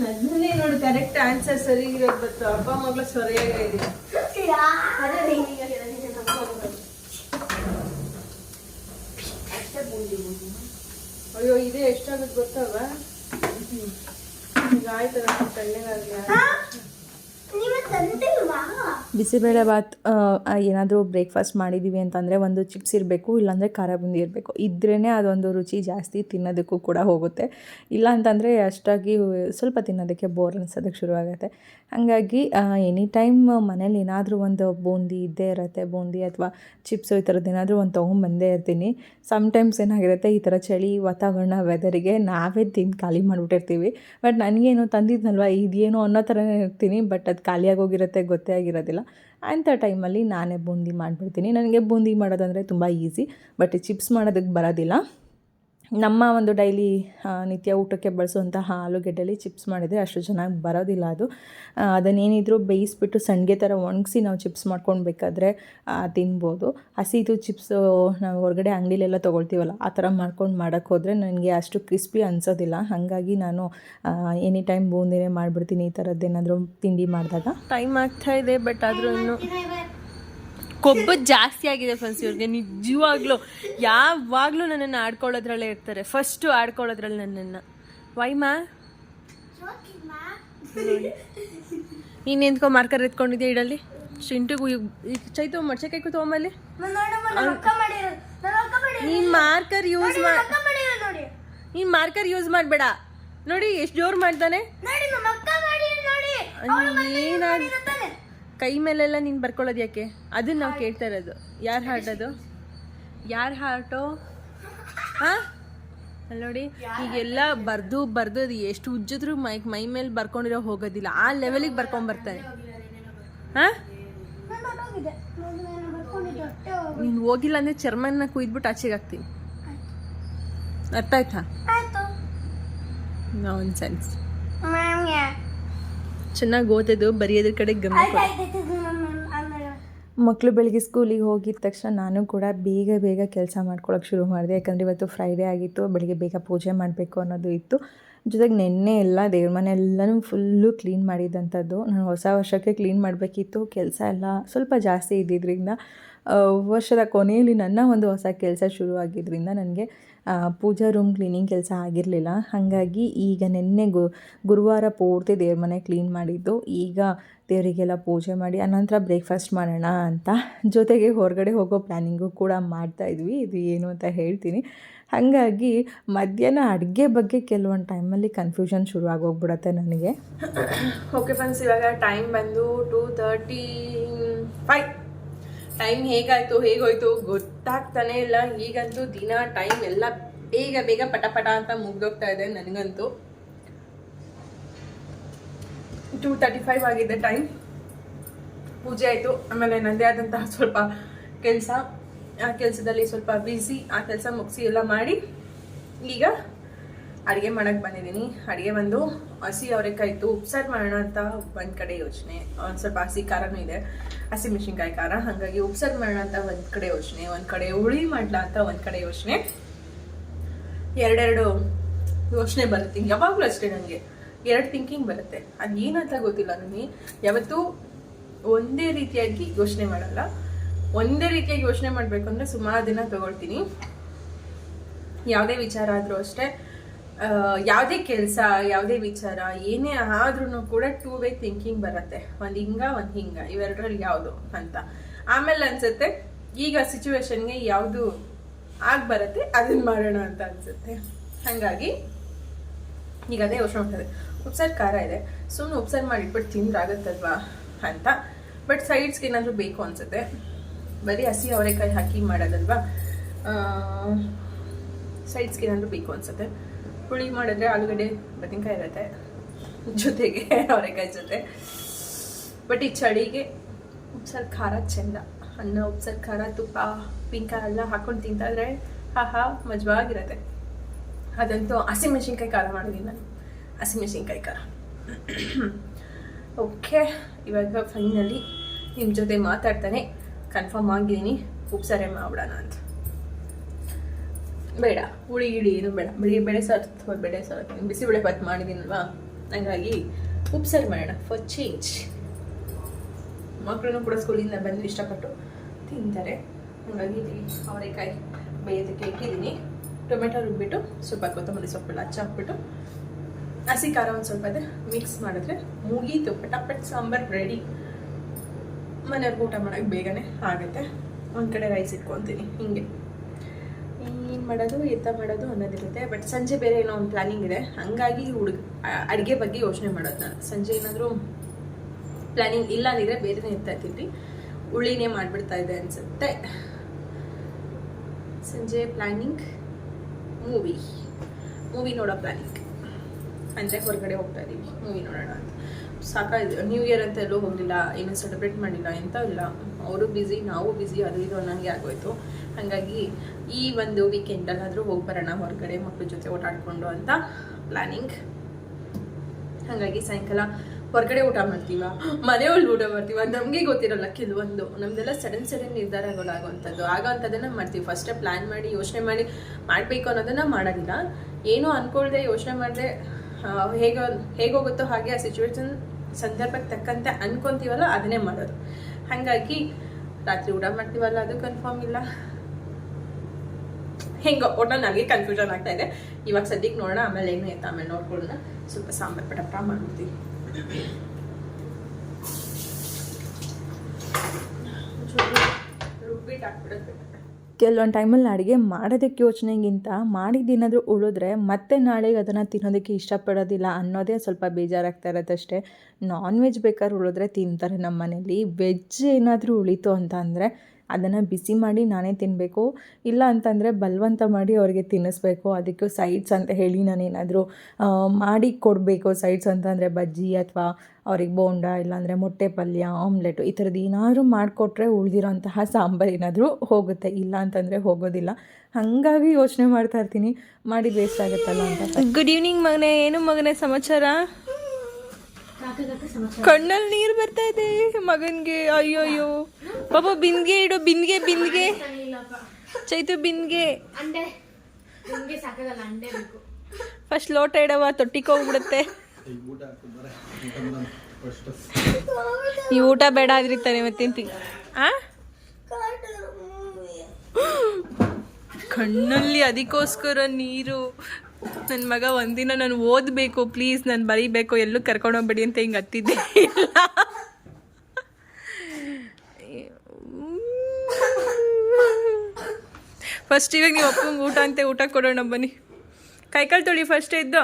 ಅದನ್ನೇ ನೋಡಿ ಕರೆಕ್ಟ್ ಆನ್ಸರ್ ಸರಿ ಇರೋದು ಬತ್ತು ಅಪ್ಪ ಮಗಳು ಸರಿಯಾಗಿ ಇದೆ. ಅದೇ ನೀನೀಗ ಹೇಳಿದ ನಮ್ಮ ಮಗಳು. ಅಷ್ಟೇ ಬೂಂದಿ ಬೂಂದಿ ಅಯ್ಯೋ ಇದೆ ಎಷ್ಟಾಗುತ್ತೆ ಗೊತ್ತಲ್ವ? ಈಗ ಆಯ್ತಲ್ಲ ತಣ್ಣಗಾಗ್ಲಿ. ಬಿಸಿಬೇಳೆ ಬಾತ್ ಏನಾದರೂ ಬ್ರೇಕ್ಫಾಸ್ಟ್ ಮಾಡಿದ್ದೀವಿ ಅಂತಂದರೆ ಒಂದು ಚಿಪ್ಸ್ ಇರಬೇಕು, ಇಲ್ಲಾಂದರೆ ಖಾರ ಬುಂದಿ ಇರಬೇಕು. ಇದ್ರೇ ಅದೊಂದು ರುಚಿ ಜಾಸ್ತಿ ತಿನ್ನೋದಕ್ಕೂ ಕೂಡ ಹೋಗುತ್ತೆ. ಇಲ್ಲ ಅಂತಂದರೆ ಅಷ್ಟಾಗಿ ಸ್ವಲ್ಪ ತಿನ್ನೋದಕ್ಕೆ ಬೋರ್ ಅನ್ಸೋದಕ್ಕೆ ಶುರುವಾಗುತ್ತೆ. ಹಾಗಾಗಿ ಎನಿ ಟೈಮ್ ಮನೇಲಿ ಏನಾದರೂ ಒಂದು ಬೂಂದಿ ಇದ್ದೇ ಇರುತ್ತೆ, ಬೂಂದಿ ಅಥವಾ ಚಿಪ್ಸು ಈ ಥರದ್ದು ಏನಾದರೂ ಒಂದು ತೊಗೊಂಬಂದೇ ಇರ್ತೀನಿ. ಸಮ್ಟೈಮ್ಸ್ ಏನಾಗಿರುತ್ತೆ, ಈ ಥರ ಚಳಿ ವಾತಾವರಣ ವೆದರಿಗೆ ನಾವೇ ತಿಂದು ಖಾಲಿ ಮಾಡಿಬಿಟ್ಟಿರ್ತೀವಿ. ಬಟ್ ನನಗೇನು ತಂದಿದ್ನಲ್ವ, ಇದೇನು ಅನ್ನೋ ಥರನೇ ಇರ್ತೀನಿ ಬಟ್ ಅದು ಖಾಲಿಯಾಗೋಗಿರುತ್ತೆ ಗೊತ್ತೇ ಆಗಿರೋದಿಲ್ಲ. ಅಂಥ ಟೈಮಲ್ಲಿ ನಾನೇ ಬೂಂದಿ ಮಾಡಿಬಿಡ್ತೀನಿ. ನನಗೆ ಬೂಂದಿ ಮಾಡೋದಂದರೆ ತುಂಬ ಈಸಿ ಬಟ್ ಚಿಪ್ಸ್ ಮಾಡೋದಕ್ಕೆ ಬರೋದಿಲ್ಲ. ನಮ್ಮ ಒಂದು ಡೈಲಿ ನಿತ್ಯ ಊಟಕ್ಕೆ ಬಳಸುವಂತಹ ಆಲೂಗೆಡ್ಡೆಲಿ ಚಿಪ್ಸ್ ಮಾಡಿದರೆ ಅಷ್ಟು ಚೆನ್ನಾಗಿ ಬರೋದಿಲ್ಲ ಅದು. ಅದನ್ನೇನಿದ್ರು ಬೇಯಿಸ್ಬಿಟ್ಟು ಸಣ್ಣಗೆ ಥರ ಒಣಗಿಸಿ ನಾವು ಚಿಪ್ಸ್ ಮಾಡ್ಕೊಂಡು ಬೇಕಾದರೆ ತಿನ್ಬೋದು. ಹಸಿದು ಚಿಪ್ಸು ನಾವು ಹೊರಗಡೆ ಅಂಗಡಿಲೆಲ್ಲ ತೊಗೊಳ್ತೀವಲ್ಲ, ಆ ಥರ ಮಾಡ್ಕೊಂಡು ಮಾಡೋಕ್ಕೆ ಹೋದರೆ ನನಗೆ ಅಷ್ಟು ಕ್ರಿಸ್ಪಿ ಅನಿಸೋದಿಲ್ಲ. ಹಾಗಾಗಿ ನಾನು ಎನಿ ಟೈಮ್ ಬೂಂದಿನೇ ಮಾಡಿಬಿಡ್ತೀನಿ ಈ ಥರದ್ದೇನಾದರೂ ತಿಂಡಿ ಮಾಡಿದಾಗ. ಟೈಮ್ ಆಗ್ತಾ ಇದೆ ಬಟ್ ಆದರೂ ಇನ್ನು ಕೊಬ್ಬು ಜಾಸ್ತಿ ಆಗಿದೆ ಫ್ರೆಂಡ್ಸ್ ಇವ್ರಿಗೆ ನಿಜವಾಗ್ಲೂ. ಯಾವಾಗಲೂ ನನ್ನನ್ನು ಆಡ್ಕೊಳ್ಳೋದ್ರಲ್ಲೇ ಇರ್ತಾರೆ. ಫಸ್ಟು ಆಡ್ಕೊಳ್ಳೋದ್ರಲ್ಲಿ ನನ್ನನ್ನು. ವೈಮಾ ನೀನು ನಿಂತ್ಕೊ ಮಾರ್ಕರ್ ಎತ್ಕೊಂಡಿದ್ಯಾ ಇಡಲ್ಲಿ? ಶಿಂಟಿಗೂ ಚೈತು ಮಡ್ಚಕಾಯ್ಕು ತೊಗೊಂಬಲ್ಲಿ ನಾನು ಮಾರ್ಕರ್ ಯೂಸ್ ಮಾಡಿ ನೀನು ಮಾರ್ಕರ್ ಯೂಸ್ ಮಾಡಬೇಡ. ನೋಡಿ ಎಷ್ಟು ಜೋರು ಮಾಡ್ತಾನೆ? ಏನಾಗ? ಕೈ ಮೇಲೆಲ್ಲ ನೀನು ಬರ್ಕೊಳ್ಳೋದು ಯಾಕೆ? ಅದನ್ನ ನಾವು ಕೇಳ್ತಾ ಇರೋದು. ಯಾರು ಹಾರ್ಟ್ ಅದು? ಯಾರ ಹಾರ್ಟೋ ಹಾಂ? ಅಲ್ಲಿ ನೋಡಿ ಈಗೆಲ್ಲ ಬರ್ದು ಬರ್ದು ಅದು ಎಷ್ಟು ಉಜ್ಜಿದ್ರು ಮೈ ಮೈ ಮೇಲೆ ಬರ್ಕೊಂಡಿರೋ ಹೋಗೋದಿಲ್ಲ. ಆ ಲೆವೆಲಿಗೆ ಬರ್ಕೊಂಬರ್ತಾನೆ ಹಾಂ? ನಾನು ಹೋಗಿಲ್ಲ ಅಂದರೆ ಚರ್ಮನ ಕುಯ್ದ್ಬಿಟ್ಟು ಆಚೆಗೆ ಹಾಕ್ತೀನಿ ಅರ್ಥ ಆಯ್ತಾ? ನಾನ್ ಸೆನ್ಸ್ ಚೆನ್ನಾಗಿ ಓದೋದು ಬರೆಯೋದ್ರ ಕಡೆ ಗಮನ ಮಕ್ಕಳು ಬೆಳಿಗ್ಗೆ ಸ್ಕೂಲಿಗೆ ಹೋಗಿದ ತಕ್ಷಣ ನಾನು ಕೂಡ ಬೇಗ ಬೇಗ ಕೆಲಸ ಮಾಡ್ಕೊಳಕ್ಕೆ ಶುರು ಮಾಡಿದೆ. ಯಾಕಂದರೆ ಇವತ್ತು ಫ್ರೈಡೇ ಆಗಿತ್ತು ಬೆಳಿಗ್ಗೆ ಬೇಗ ಪೂಜೆ ಮಾಡಬೇಕು ಅನ್ನೋದು ಇತ್ತು. ಜೊತೆಗೆ ನೆನ್ನೆ ಎಲ್ಲ ದೇವ್ರ ಮನೆ ಎಲ್ಲನೂ ಫುಲ್ಲು ಕ್ಲೀನ್ ಮಾಡಿದಂಥದ್ದು. ನಾನು ಹೊಸ ವರ್ಷಕ್ಕೆ ಕ್ಲೀನ್ ಮಾಡಬೇಕಿತ್ತು ಕೆಲಸ ಎಲ್ಲ ಸ್ವಲ್ಪ ಜಾಸ್ತಿ ಇದ್ದಿದ್ದರಿಂದ ವರ್ಷದ ಕೊನೆಯಲ್ಲಿ ನನ್ನ ಒಂದು ಹೊಸ ಕೆಲಸ ಶುರು ಆಗಿದ್ದರಿಂದ ನನಗೆ ಪೂಜಾ ರೂಮ್ ಕ್ಲೀನಿಂಗ್ ಕೆಲಸ ಆಗಿರಲಿಲ್ಲ. ಹಾಗಾಗಿ ಈಗ ನಿನ್ನೆ ಗುರುವಾರ ಪೂರ್ತಿ ದೇವ್ರ ಮನೆ ಕ್ಲೀನ್ ಮಾಡಿದ್ದು. ಈಗ ದೇವರಿಗೆಲ್ಲ ಪೂಜೆ ಮಾಡಿ, ಅನಂತರ ಬ್ರೇಕ್ಫಾಸ್ಟ್ ಮಾಡೋಣ ಅಂತ. ಜೊತೆಗೆ ಹೊರಗಡೆ ಹೋಗೋ ಪ್ಲ್ಯಾನಿಂಗು ಕೂಡ ಮಾಡ್ತಾ ಇದ್ವಿ. ಇದು ಏನು ಅಂತ ಹೇಳ್ತೀನಿ. ಹಾಗಾಗಿ ಮಧ್ಯಾಹ್ನ ಅಡುಗೆ ಬಗ್ಗೆ ಕೆಲವೊಂದು ಟೈಮಲ್ಲಿ ಕನ್ಫ್ಯೂಷನ್ ಶುರು ಆಗೋಗ್ಬಿಡತ್ತೆ ನನಗೆ. ಓಕೆ ಫ್ರೆಂಡ್ಸ್ ಇವಾಗ ಟೈಮ್ ಬಂದು ಟೂ ತರ್ಟಿ ಫೈವ್ ಟೈಮ್ ಹೇಗಾಯ್ತು, ಹೇಗೋಯ್ತು ಗೊತ್ತಾಗ್ತಾನೆ ಇಲ್ಲ. ಈಗಂತೂ ದಿನ ಟೈಮ್ ಎಲ್ಲ ಬೇಗ ಬೇಗ ಪಟ ಪಟ ಅಂತ ಮುಗ್ದೋಗ್ತಾ ಇದೆ ನನಗಂತೂ. ಟೂ ತರ್ಟಿ ಫೈವ್ ಆಗಿದೆ ಟೈಮ್ ಪೂಜೆ ಆಯಿತು. ಆಮೇಲೆ ನನ್ನದೇ ಆದಂತಹ ಸ್ವಲ್ಪ ಕೆಲಸ. ಆ ಕೆಲಸದಲ್ಲಿ ಸ್ವಲ್ಪ ಬ್ಯುಸಿ ಆ ಕೆಲಸ ಮುಗಿಸಿ ಎಲ್ಲ ಮಾಡಿ ಈಗ ಅಡುಗೆ ಮಾಡಕ್ಕೆ ಬಂದಿದ್ದೀನಿ. ಅಡುಗೆ ಬಂದು ಹಸಿ ಅವರೆಕಾಯಿ ಇತ್ತು ಉಪ್ಸಾರು ಮಾಡೋಣ ಅಂತ ಒಂದು ಕಡೆ ಯೋಚನೆ, ಒಂದು ಸ್ವಲ್ಪ ಹಸಿ ಖಾರನೂ ಇದೆ. ಹಸಿ ಮೆಣಸಿನ್ಕಾಯಿ ಖಾರ, ಹಾಗಾಗಿ ಉಪ್ಸಾರು ಮಾಡೋಣ ಅಂತ ಒಂದು ಕಡೆ ಯೋಚನೆ, ಒಂದು ಕಡೆ ಹುಳಿ ಮಾಡ್ಲಾ ಅಂತ ಒಂದು ಕಡೆ ಯೋಚನೆ. ಎರಡೆರಡು ಯೋಚನೆ ಬರುತ್ತೆ, ಯಾವಾಗಲೂ ಅಷ್ಟೇ ನನಗೆ ಎರಡು ಥಿಂಕಿಂಗ್ ಬರುತ್ತೆ. ಅದು ಏನಂತ ಗೊತ್ತಿಲ್ಲ ನನಗೆ ಯಾವತ್ತೂ ಒಂದೇ ರೀತಿಯಾಗಿ ಯೋಚನೆ ಮಾಡಲ್ಲ. ಒಂದೇ ರೀತಿಯಾಗಿ ಯೋಚನೆ ಮಾಡಬೇಕು ಅಂದರೆ ಸುಮಾರು ದಿನ ತಗೊಳ್ತೀನಿ. ಯಾವುದೇ ವಿಚಾರ ಆದರೂ ಅಷ್ಟೇ. ಯಾವುದೇ ಕೆಲಸ, ಯಾವುದೇ ವಿಚಾರ, ಏನೇ ಆದ್ರೂ ಕೂಡ ಟೂ ವೇ ಥಿಂಕಿಂಗ್ ಬರುತ್ತೆ. ಒಂದು ಹಿಂಗ ಒಂದು ಹಿಂಗ. ಇವೆರಡರಲ್ಲಿ ಯಾವುದು ಅಂತ. ಆಮೇಲೆ ಅನ್ಸುತ್ತೆ, ಈಗ ಸಿಚುವೇಶನ್ಗೆ ಯಾವುದು ಆಗಿ ಬರುತ್ತೆ ಅದನ್ನ ಮಾಡೋಣ ಅಂತ ಅನ್ಸುತ್ತೆ. ಹಾಗಾಗಿ, ಈಗ ಅದೇ ಯೋಚನೆ ಮಾಡ್ತಾರೆ ಉಪ್ಸಾರು ಖಾರ ಇದೆ. ಸುಮ್ಮನೆ ಉಪ್ಸಾರು ಮಾಡಿಟ್ಬಿಟ್ಟು ತಿಂದ್ರಾಗತ್ತಲ್ವಾ ಅಂತ. ಬಟ್ ಸೈಡ್ಸ್ಗೆ ಏನಾದರೂ ಬೇಕು ಅನ್ಸುತ್ತೆ. ಬರೀ ಹಸಿ ಅವರೆಕಾಯಿ ಹಾಕಿ ಮಾಡೋದಲ್ವಾ? ಸೈಡ್ಸ್ಗೆ ಏನಾದರೂ ಬೇಕು ಅನ್ಸುತ್ತೆ. ಹುಳಿ ಮಾಡಿದ್ರೆ ಆಲೂಗಡ್ಡೆ, ಬದನೆಕಾಯಿ ಇರುತ್ತೆ. ಜೊತೆಗೆ ಅವರೆಕಾಯಿ ಜೊತೆ. ಬಟ್ ಈ ಚಳಿಗೆ ಉಪ್ಸಾರು, ಖಾರ ಚೆಂದ. ಅನ್ನ, ಉಪ್ಸಾರು, ಖಾರ, ತುಪ್ಪ, ಪಿಂಕ ಎಲ್ಲ ಹಾಕೊಂಡು ತಿಂತಾದ್ರೆ ಇದ್ರೆ ಹಾ ಹಾ ಮಜವಾಗಿರುತ್ತೆ. ಅದಂತೂ ಹಸಿಮೆಣಸಿನ್ಕಾಯಿ ಖಾರ ಮಾಡಿದ್ದೀನಿ ನಾನು ಹಸಿಮೆಣಸಿನ್ಕಾಯಿ ಖಾರ. ಓಕೆ ಇವಾಗ ಫೈನಲಿ ನಿಮ್ಮ ಜೊತೆ ಮಾತಾಡ್ತಾನೆ. ಕನ್ಫರ್ಮ್ ಆಗಿದ್ದೀನಿ. ಉಪ್ಸಾರೇ ಮಾಡ್ಬಿಡೋಣ ಅಂತ. ಬೇಡ, ಹುಳಿ ಗಿಡಿ ಏನು ಬೇಡ. ಬಿಳಿ ಬೇಳೆ ಸಾರು, ಅಥವಾ ಬೇಳೆ ಸಾರು. ಬಿಸಿಬೇಳೆ ಭಾತ್ ಮಾಡಿದ್ದೀನಲ್ವಾ ಹಂಗಾಗಿ ಉಪ್ಸಾರು ಮಾಡೋಣ ಫಾರ್ ಚೇಂಜ್ ಮಕ್ಕಳನ್ನು ಕೂಡ ಸ್ಕೂಲಿಂದ ಬಂದು ಇಷ್ಟಪಟ್ಟು ತಿಂತಾರೆ. ಹಾಗಾಗಿ ಅವರೆಕಾಯಿ ಬೇಯೋದಕ್ಕೆ ಇಟ್ಟಿದ್ದೀನಿ. ಟೊಮೆಟೊ ರುಬ್ಬಿಟ್ಟು, ಸ್ವಲ್ಪ ಕೊತ್ತಂಬರಿ ಸೊಪ್ಪೆಲ್ಲ ಹಚ್ಚಾಕ್ಬಿಟ್ಟು ಹಸಿ ಖಾರ ಒಂದು ಸ್ವಲ್ಪ ಇದೆ ಮಿಕ್ಸ್ ಮಾಡಿದ್ರೆ ಮುಗೀತು ಪಟಾಪಟ್ ಸಾಂಬಾರು ರೆಡಿ ಮನೆಯವ್ರಿಗೆ ಊಟ ಮಾಡೋಕ್ಕೆ ಬೇಗನೆ ಆಗುತ್ತೆ. ಒಂದು ಕಡೆ ರೈಸ್ ಇಟ್ಕೊತೀನಿ, ಹಿಂಗೆ. ಏನು ಮಾಡೋದು, ಎತ್ತ ಮಾಡೋದು ಅನ್ನೋದಿರುತ್ತೆ ಬಟ್ ಸಂಜೆ ಬೇರೆ ಏನೋ ಒಂದು ಪ್ಲ್ಯಾನಿಂಗ್ ಇದೆ. ಹಂಗಾಗಿ ಹುಡುಗ, ಅಡುಗೆ ಬಗ್ಗೆ ಯೋಚನೆ ಮಾಡೋದು ನಾನು. ಸಂಜೆ ಏನಾದರೂ ಪ್ಲ್ಯಾನಿಂಗ್ ಇಲ್ಲ ಅಂದಿದ್ರೆ ಬೇರೆನೇ ಇರ್ತಾ ಇರ್ತೀನಿ. ಉಳ್ಳಿನೇ ಮಾಡಿಬಿಡ್ತಾ ಇದೆ ಅನಿಸುತ್ತೆ. ಸಂಜೆ ಪ್ಲ್ಯಾನಿಂಗ್ ಮೂವಿ ಮೂವಿ ನೋಡೋ ಪ್ಲ್ಯಾನಿಂಗ್ ಅಂದರೆ ಹೊರಗಡೆ ಹೋಗ್ತಾ ಇದ್ದೀವಿ ಮೂವಿ ನೋಡೋಣ ಅಂತ. ಸಾಕಾಗಿದೆ ನ್ಯೂ ಇಯರ್ ಅಂತ ಎಲ್ಲೂ ಹೋಗಲಿಲ್ಲ, ಏನೂ ಸೆಲೆಬ್ರೇಟ್ ಮಾಡಿಲ್ಲ ಎಂತ ಇಲ್ಲ. ಅವರು ಬ್ಯುಸಿ ನಾವು ಬ್ಯುಸಿ ಅದು ಇದು ಅನ್ನೋಂಗೆ ಆಗೋಯ್ತು. ಹಾಗಾಗಿ ಈ ಒಂದು ವೀಕೆಂಡಲ್ಲಾದರೂ ಹೋಗಿ ಬರೋಣ, ಹೊರಗಡೆ ಮಕ್ಕಳ ಜೊತೆ ಓಡಾಡಿಕೊಂಡು ಅಂತ ಪ್ಲ್ಯಾನಿಂಗ್ ಹಾಗಾಗಿ ಸಾಯಂಕಾಲ ಹೊರಗಡೆ ಊಟ ಮಾಡ್ತೀವ? ಮನೆಯೊಳಗೆ ಊಟ ಮಾಡ್ತೀವ? ನಮಗೆ ಗೊತ್ತಿರಲ್ಲ ಕೆಲವೊಂದು. ನಮ್ದೆಲ್ಲ ಸಡನ್ ಸಡನ್ ನಿರ್ಧಾರಗಳಾಗುವಂಥದ್ದು ಆಗೋಂಥದ್ದನ್ನ ಮಾಡ್ತೀವಿ. ಫಸ್ಟೇ ಪ್ಲ್ಯಾನ್ ಮಾಡಿ, ಯೋಚನೆ ಮಾಡಿ ಮಾಡಬೇಕು ಅನ್ನೋದನ್ನು ಮಾಡೋದಿಲ್ಲ. ಏನೂ ಅಂದ್ಕೊಳ್ದೆ ಯೋಚನೆ ಮಾಡಿದೆ ಹೇಗೆ ಹೇಗೋಗುತ್ತೋ ಹಾಗೆ ಆ ಸಿಚುವೇಶನ್ ಸಂದರ್ಭಕ್ಕೆ ತಕ್ಕಂತೆ ಅನ್ಕೊಂತೀವಲ್ಲ, ಅದನ್ನೇ ಮಾಡೋದು. ಹಾಗಾಗಿ ರಾತ್ರಿ ಊಟ ಮಾಡ್ತೀವಲ್ಲ, ಅದು ಕನ್ಫರ್ಮ್ ಇಲ್ಲ. ಹೆಂಗೋ ಒಟ್ಟು ನನಗೆ ಕನ್ಫ್ಯೂಷನ್ ಆಗ್ತಾ ಇದೆ. ಇವಾಗ ಸದ್ಯಕ್ಕೆ ನೋಡೋಣ, ಆಮೇಲೆ ಏನು ಆಯ್ತು ಆಮೇಲೆ ನೋಡ್ಕೊಳ್ಳೋಣ. ಸ್ವಲ್ಪ ಸಾಂಬಾರು ಪಟಪ್ಪ ಮಾಡ್ಬಿಡ್ತೀವಿ ರುಬ್ಬಿಟ್ಟು ಹಾಕ್ಬಿಡೋದು. ಕೆಲವೊಂದು ಟೈಮಲ್ಲಿ ಅಡುಗೆ ಮಾಡೋದಕ್ಕೆ ಯೋಚನೆಗಿಂತ ಮಾಡಿದ್ದೇನಾದರೂ ಉಳಿದ್ರೆ ಮತ್ತೆ ನಾಳೆಗೆ ಅದನ್ನು ತಿನ್ನೋದಕ್ಕೆ ಇಷ್ಟಪಡೋದಿಲ್ಲ ಅನ್ನೋದೇ ಸ್ವಲ್ಪ ಬೇಜಾರಾಗ್ತಾ ಇರೋದಷ್ಟೇ ನಾನ್ ವೆಜ್ ಬೇಕಾದ್ರೆ ಉಳಿದ್ರೆ ತಿಂತಾರೆ ನಮ್ಮ ಮನೇಲಿ ವೆಜ್ ಏನಾದರೂ ಉಳೀತು ಅಂತ ಅಂದರೆ ಅದನ್ನು ಬಿಸಿ ಮಾಡಿ ನಾನೇ ತಿನ್ನಬೇಕು ಇಲ್ಲ ಅಂತಂದರೆ ಬಲವಂತ ಮಾಡಿ ಅವ್ರಿಗೆ ತಿನ್ನಿಸ್ಬೇಕು. ಅದಕ್ಕೂ ಸೈಡ್ಸ್ ಅಂತ ಹೇಳಿ ನಾನೇನಾದರೂ ಮಾಡಿ ಕೊಡಬೇಕು. ಸೈಡ್ಸ್ ಅಂತಂದರೆ ಬಜ್ಜಿ ಅಥವಾ ಅವ್ರಿಗೆ ಬೋಂಡ ಇಲ್ಲಾಂದರೆ ಮೊಟ್ಟೆ ಪಲ್ಯ, ಆಮ್ಲೆಟು ಈ ಥರದ್ದು ಏನಾದರೂ ಮಾಡಿಕೊಟ್ರೆ ಉಳಿದಿರೋಂತಹ ಸಾಂಬಾರು ಏನಾದರೂ ಹೋಗುತ್ತೆ. ಇಲ್ಲ ಅಂತಂದರೆ ಹೋಗೋದಿಲ್ಲ. ಹಾಗಾಗಿ ಯೋಚನೆ ಮಾಡ್ತಾ ಇರ್ತೀನಿ. ಮಾಡಿ ವೇಸ್ಟ್ ಆಗುತ್ತಲ್ಲ ಅಂತ. ಗುಡ್ ಈವ್ನಿಂಗ್ ಮಗನೇ. ಏನು ಮಗನೇ ಸಮಾಚಾರ? ಕಣ್ಣಲ್ಲಿ ನೀರು ಬರ್ತಾ ಇದೆ. ಮಗನಿಗೆ ಅಯ್ಯೋ ಅಯ್ಯೋ ಪಾಪ ಬಿಂದಿಗೆ ಇಡು ಬಿಂದ್ಗೆ ಬಿಂದ್ಗೆ. ಚೈತು ಬಿಂದ್ಗೆ. ಫಸ್ಟ್ ಲೋಟ ಇಡವ ತೊಟ್ಟಿಗೆ ಹೋಗ್ಬಿಡುತ್ತೆ. ಈ ಊಟ ಬೇಡ ಆದ್ರಿ ತಾನೆ ಮತ್ತೆ ಆ? ಕಣ್ಣಲ್ಲಿ ಅದಕ್ಕೋಸ್ಕರ ನೀರು. ನನ್ನ ಮಗ ಒಂದಿನ ನಾನು ಓದಬೇಕು ಪ್ಲೀಸ್ ನಾನು ಬರೀಬೇಕು, ಎಲ್ಲೂ ಕರ್ಕೊಂಡೋಗ್ಬೇಡಿ ಅಂತ ಹಿಂಗೆ ಹತ್ತಿದ್ದೆ ಫಸ್ಟ್ ಇವಾಗ ನೀವು ಅಪ್ಪಂಗೆ ಊಟ ಅಂತೆ, ಊಟ ಕೊಡೋಣ ಬನ್ನಿ. ಕೈಕಾಲು ತೊಳಿ ಫಸ್ಟ್ ಇದ್ದು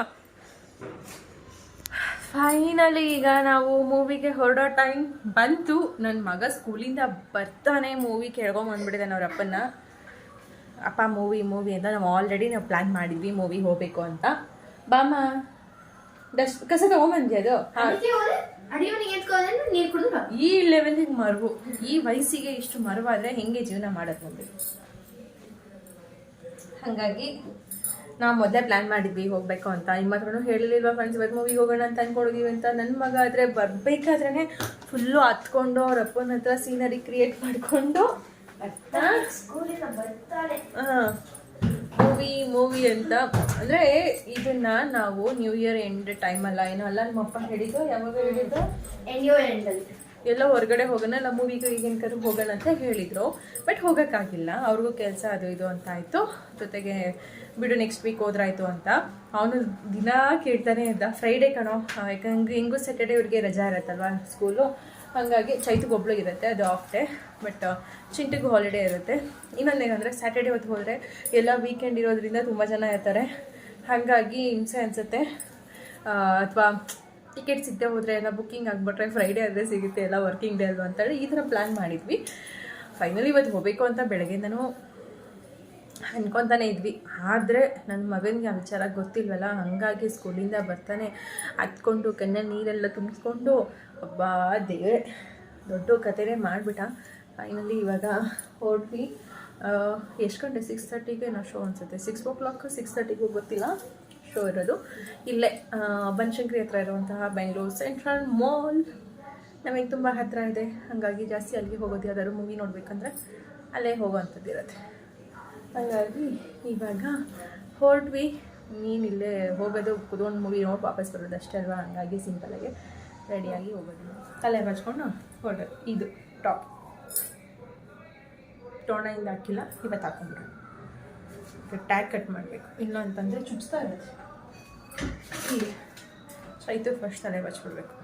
ಫೈನಲಿ ಈಗ ನಾವು ಮೂವಿಗೆ ಹೊರಡೋ ಟೈಮ್ ಬಂತು. ನನ್ನ ಮಗ ಸ್ಕೂಲಿಂದ ಬರ್ತಾನೆ ಮೂವಿ ಕೇಳ್ಕೊಂಬಂದ್ಬಿಟ್ಟಿದ್ದಾನೆ ಅವ್ರ ಅಪ್ಪನ ಅಪ್ಪ ಮೂವಿ ಮೂವಿ ಅಂತ ನಾವು ಆಲ್ರೆಡಿ ನಾವು ಪ್ಲ್ಯಾನ್ ಮಾಡಿದ್ವಿ ಮೂವಿ ಹೋಗಬೇಕು ಅಂತ. ಬಾಮ ಡಸ್ಟ್ ಕಸ ತಗೊಂಬಂದ್ಯ ಅದು ಈ ಲೆವೆಲಿಗೆ ಮರವು. ಈ ವಯಸ್ಸಿಗೆ ಇಷ್ಟು ಮರವಾದ್ರೆ ಹೆಂಗೆ ಜೀವನ ಮಾಡೋದು ನೋಡಿ ಹಾಗಾಗಿ ನಾವು ಮೊದಲೇ ಪ್ಲ್ಯಾನ್ ಮಾಡಿದ್ವಿ ಹೋಗ್ಬೇಕು ಅಂತ. ನಿಮ್ಮ ಹತ್ರನೂ ಹೇಳಿಲ್ವ ಫ್ರೆಂಡ್ಸ್ ಇವತ್ತು ಮೂವಿಗೆ ಹೋಗೋಣ ಅಂತ ಅನ್ಕೊಂಡಿದೀವಿ ಅಂತ. ನನ್ನ ಮಗ ಆದರೆ ಬರ್ಬೇಕಾದ್ರೆ ಫುಲ್ಲು ಹತ್ಕೊಂಡು ಅವ್ರ ಅಪ್ಪನ ಹತ್ರ ಸೀನರಿ ಕ್ರಿಯೇಟ್ ಮಾಡಿಕೊಂಡು ಮೂವಿ ಮೂವಿ ಅಂತ. ಅಂದ್ರೆ ಇದನ್ನ ನಾವು ನ್ಯೂ ಇಯರ್ ಎಂಡ್ ಟೈಮ್ ಅಲ್ಲ ಏನೋ ಅಲ್ಲ ನಿಮ್ಮಪ್ಪ ಹೇಳಿದ್ದು ಯಾವಾಗ ಹೇಳಿದ್ದು? ಎಂಡ್ ಎಂಡಲ್ಲಿ ಎಲ್ಲ ಹೊರಗಡೆ ಹೋಗೋಣ ಇಲ್ಲ ಮೂವಿಗೆ ಈಗಿನ ಹೋಗೋಣ ಅಂತ ಹೇಳಿದ್ರು. ಬಟ್ ಹೋಗೋಕ್ಕಾಗಿಲ್ಲ ಅವ್ರಿಗೂ ಕೆಲಸ ಅದು ಇದು ಅಂತ ಆಯಿತು. ಜೊತೆಗೆ ಬಿಡು ನೆಕ್ಸ್ಟ್ ವೀಕ್ ಹೋದ್ರಾಯ್ತು ಅಂತ. ಅವನು ದಿನ ಕೇಳ್ತಾನೆ ಇದ್ದ ಫ್ರೈಡೇ ಕಣೋ ಯಾಕಂದ್ರೆ ಹೆಂಗೂ ಸ್ಯಾಟರ್ಡೇ ಅವ್ರಿಗೆ ರಜಾ ಇರತ್ತಲ್ವಾ ಸ್ಕೂಲು ಹಾಗಾಗಿ ಚೈತು ಒಬ್ಳು ಇರುತ್ತೆ ಅದು ಆಫ್ ಡೇ ಬಟ್ ಚಿಂಟಿಗೂ ಹಾಲಿಡೇ ಇರುತ್ತೆ. ಇನ್ನೊಂದು ಏನಂದರೆ ಸ್ಯಾಟರ್ಡೇ ಹೊತ್ತು ಹೋದರೆ ಎಲ್ಲ ವೀಕೆಂಡ್ ಇರೋದ್ರಿಂದ ತುಂಬ ಜನ ಇರ್ತಾರೆ. ಹಾಗಾಗಿ ಹಿಂಸೆ ಅನಿಸುತ್ತೆ. ಅಥವಾ ಟಿಕೆಟ್ ಸಿಗದೆ ಹೋದರೆ ಎಲ್ಲ ಬುಕ್ಕಿಂಗ್ ಆಗಿಬಿಟ್ರೆ ಫ್ರೈಡೇ ಆದರೆ ಸಿಗುತ್ತೆ ಎಲ್ಲ ವರ್ಕಿಂಗ್ ಡೇ ಅಲ್ವಾ ಅಂತೇಳಿ ಈ ಥರ ಪ್ಲ್ಯಾನ್ ಮಾಡಿದ್ವಿ. ಫೈನಲಿ ಇವತ್ತು ಹೋಗಬೇಕು ಅಂತ ಬೆಳಗ್ಗೆಯಿಂದನೂ ಅನ್ಕೊತಾನೆ ಇದ್ವಿ. ಆದರೆ ನನ್ನ ಮಗನಿಗೆ ಆ ವಿಚಾರ ಗೊತ್ತಿಲ್ವಲ್ಲ? ಹಾಗಾಗಿ ಸ್ಕೂಲಿಂದ ಬರ್ತಾನೆ ಹತ್ಕೊಂಡು ಕಣ್ಣಲ್ಲಿ ನೀರೆಲ್ಲ ತುಂಬಿಸ್ಕೊಂಡು, ಅಬ್ಬಾ ದೇವೇ ದೊಡ್ಡ ಕತೆನೇ ಮಾಡಿಬಿಟ್ಟ. ಫೈನಲಿ ಇವಾಗ ಹೊರಟ್ವಿ ಎಷ್ಟು ಗಂಟೆ? ಸಿಕ್ಸ್ ತರ್ಟಿಗೆ ನಾವು ಶೋ ಅನಿಸುತ್ತೆ. ಸಿಕ್ಸ್ ಓ ಕ್ಲಾಕ್ ಸಿಕ್ಸ್ ತರ್ಟಿಗೂ ಗೊತ್ತಿಲ್ಲ ಶೋ ಇರೋದು. ಇಲ್ಲೇ ಬನಶಂಕರಿ ಹತ್ರ ಇರುವಂತಹ ಬೆಂಗಳೂರು ಸೆಂಟ್ರಲ್ ಮಾಲ್ ನಮಗೆ ತುಂಬ ಹತ್ತಿರ ಇದೆ. ಹಾಗಾಗಿ ಜಾಸ್ತಿ ಅಲ್ಲಿಗೆ ಹೋಗೋದು ಯಾವ್ದಾದ್ರು ಮೂವಿ ನೋಡಬೇಕಂದ್ರೆ ಅಲ್ಲೇ ಹೋಗೋವಂಥದ್ದು ಇರುತ್ತೆ. ಹಾಗಾಗಿ ಇವಾಗ ಹೊರಟ್ವಿ ನೀನು ಇಲ್ಲೇ ಹೋಗೋದು ಕುದೊಂದು ಮೂವಿ ನೋಡಿ, ವಾಪಸ್ ಬರೋದು ಅಷ್ಟೇ ಅಲ್ವಾ? ಹಂಗಾಗಿ ಸಿಂಪಲಾಗಿ ರೆಡಿಯಾಗಿ ಹೋಗೋದು. ತಲೆ ಬಚ್ಕೊಂಡು ಹೊರಡೋದು. ಇದು ಟಾಪ್ ಟೋಣದಿಂದ ಹಾಕಿಲ್ಲ ಇವತ್ತು ಹಾಕೊಂಡ್ಬಿಡೋಣ ಟ್ಯಾಗ್ ಕಟ್ ಮಾಡಬೇಕು. ಇಲ್ಲ ಅಂತಂದರೆ ಚುಚ್ತಾ ಇಲ್ಲಿ ಸೈತು ಫಸ್ಟ್ ತಲೆ ಬಚ್ಬಿಡ್ಬೇಕು.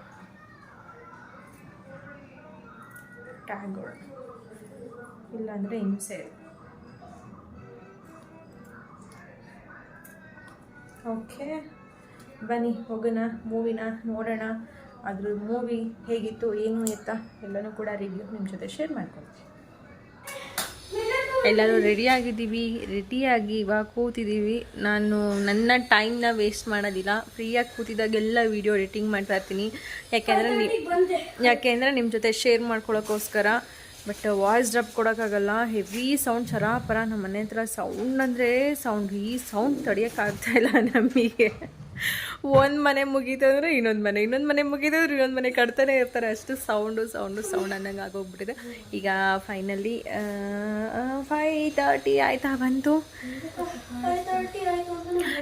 ಟ್ಯಾಗ್ಗಳು ಇಲ್ಲಾಂದರೆ ಹಿಂಸೆ. ಓಕೆ, ಬನ್ನಿ, ಹೋಗೋಣ, ಮೂವಿನ ನೋಡೋಣ. ಅದ್ರ ಮೂವಿ ಹೇಗಿತ್ತು, ಏನು ಎತ್ತ, ಎಲ್ಲನೂ ಕೂಡ ರಿವ್ಯೂ ನಿಮ್ಮ ಜೊತೆ ಶೇರ್ ಮಾಡ್ಕೊಳ್ತೀನಿ ಎಲ್ಲರೂ ರೆಡಿಯಾಗಿದ್ದೀವಿ ರೆಡಿಯಾಗಿ ಇವಾಗ ಕೂತಿದ್ದೀವಿ. ನಾನು ನನ್ನ ಟೈಮ್ನ ವೇಸ್ಟ್ ಮಾಡೋದಿಲ್ಲ. ಫ್ರೀಯಾಗಿ ಕೂತಿದ್ದಾಗೆಲ್ಲ ವೀಡಿಯೋ ಎಡಿಟಿಂಗ್ ಮಾಡ್ತಾ ಇರ್ತೀನಿ. ಯಾಕೆಂದರೆ ನಿ ಯಾಕೆಂದರೆ ನಿಮ್ಮ ಜೊತೆ ಶೇರ್ ಮಾಡ್ಕೊಳ್ಳೋಕ್ಕೋಸ್ಕರ ಬಟ್ ವಾಯ್ಸ್ ಡ್ರಾಪ್ ಕೊಡೋಕ್ಕಾಗಲ್ಲ. ಹೆವಿ ಸೌಂಡ್ ಚರಾಪರ ನಮ್ಮ ಮನೆ ಹತ್ರ ಸೌಂಡ್ ಅಂದರೆ ಸೌಂಡ್ ಈ ಸೌಂಡ್ ತಡಿಯೋಕ್ಕಾಗ್ತಾಯಿಲ್ಲ ನಮಗೆ. ಒಂದು ಮನೆ ಮುಗೀತಂದ್ರೆ ಇನ್ನೊಂದು ಮನೆ ಇನ್ನೊಂದು ಮನೆ ಮುಗೀತಂದ್ರೆ ಇನ್ನೊಂದು ಮನೆ ಕಟ್ತಾನೆ ಇರ್ತಾರೆ. ಅಷ್ಟು ಸೌಂಡು ಸೌಂಡು ಸೌಂಡ್ ಅನ್ನಂಗೆ ಆಗೋಗ್ಬಿಟ್ಟಿದೆ. ಈಗ ಫೈನಲಿ ಫೈ ತರ್ಟಿ ಆಯ್ತಾ ಬಂತು?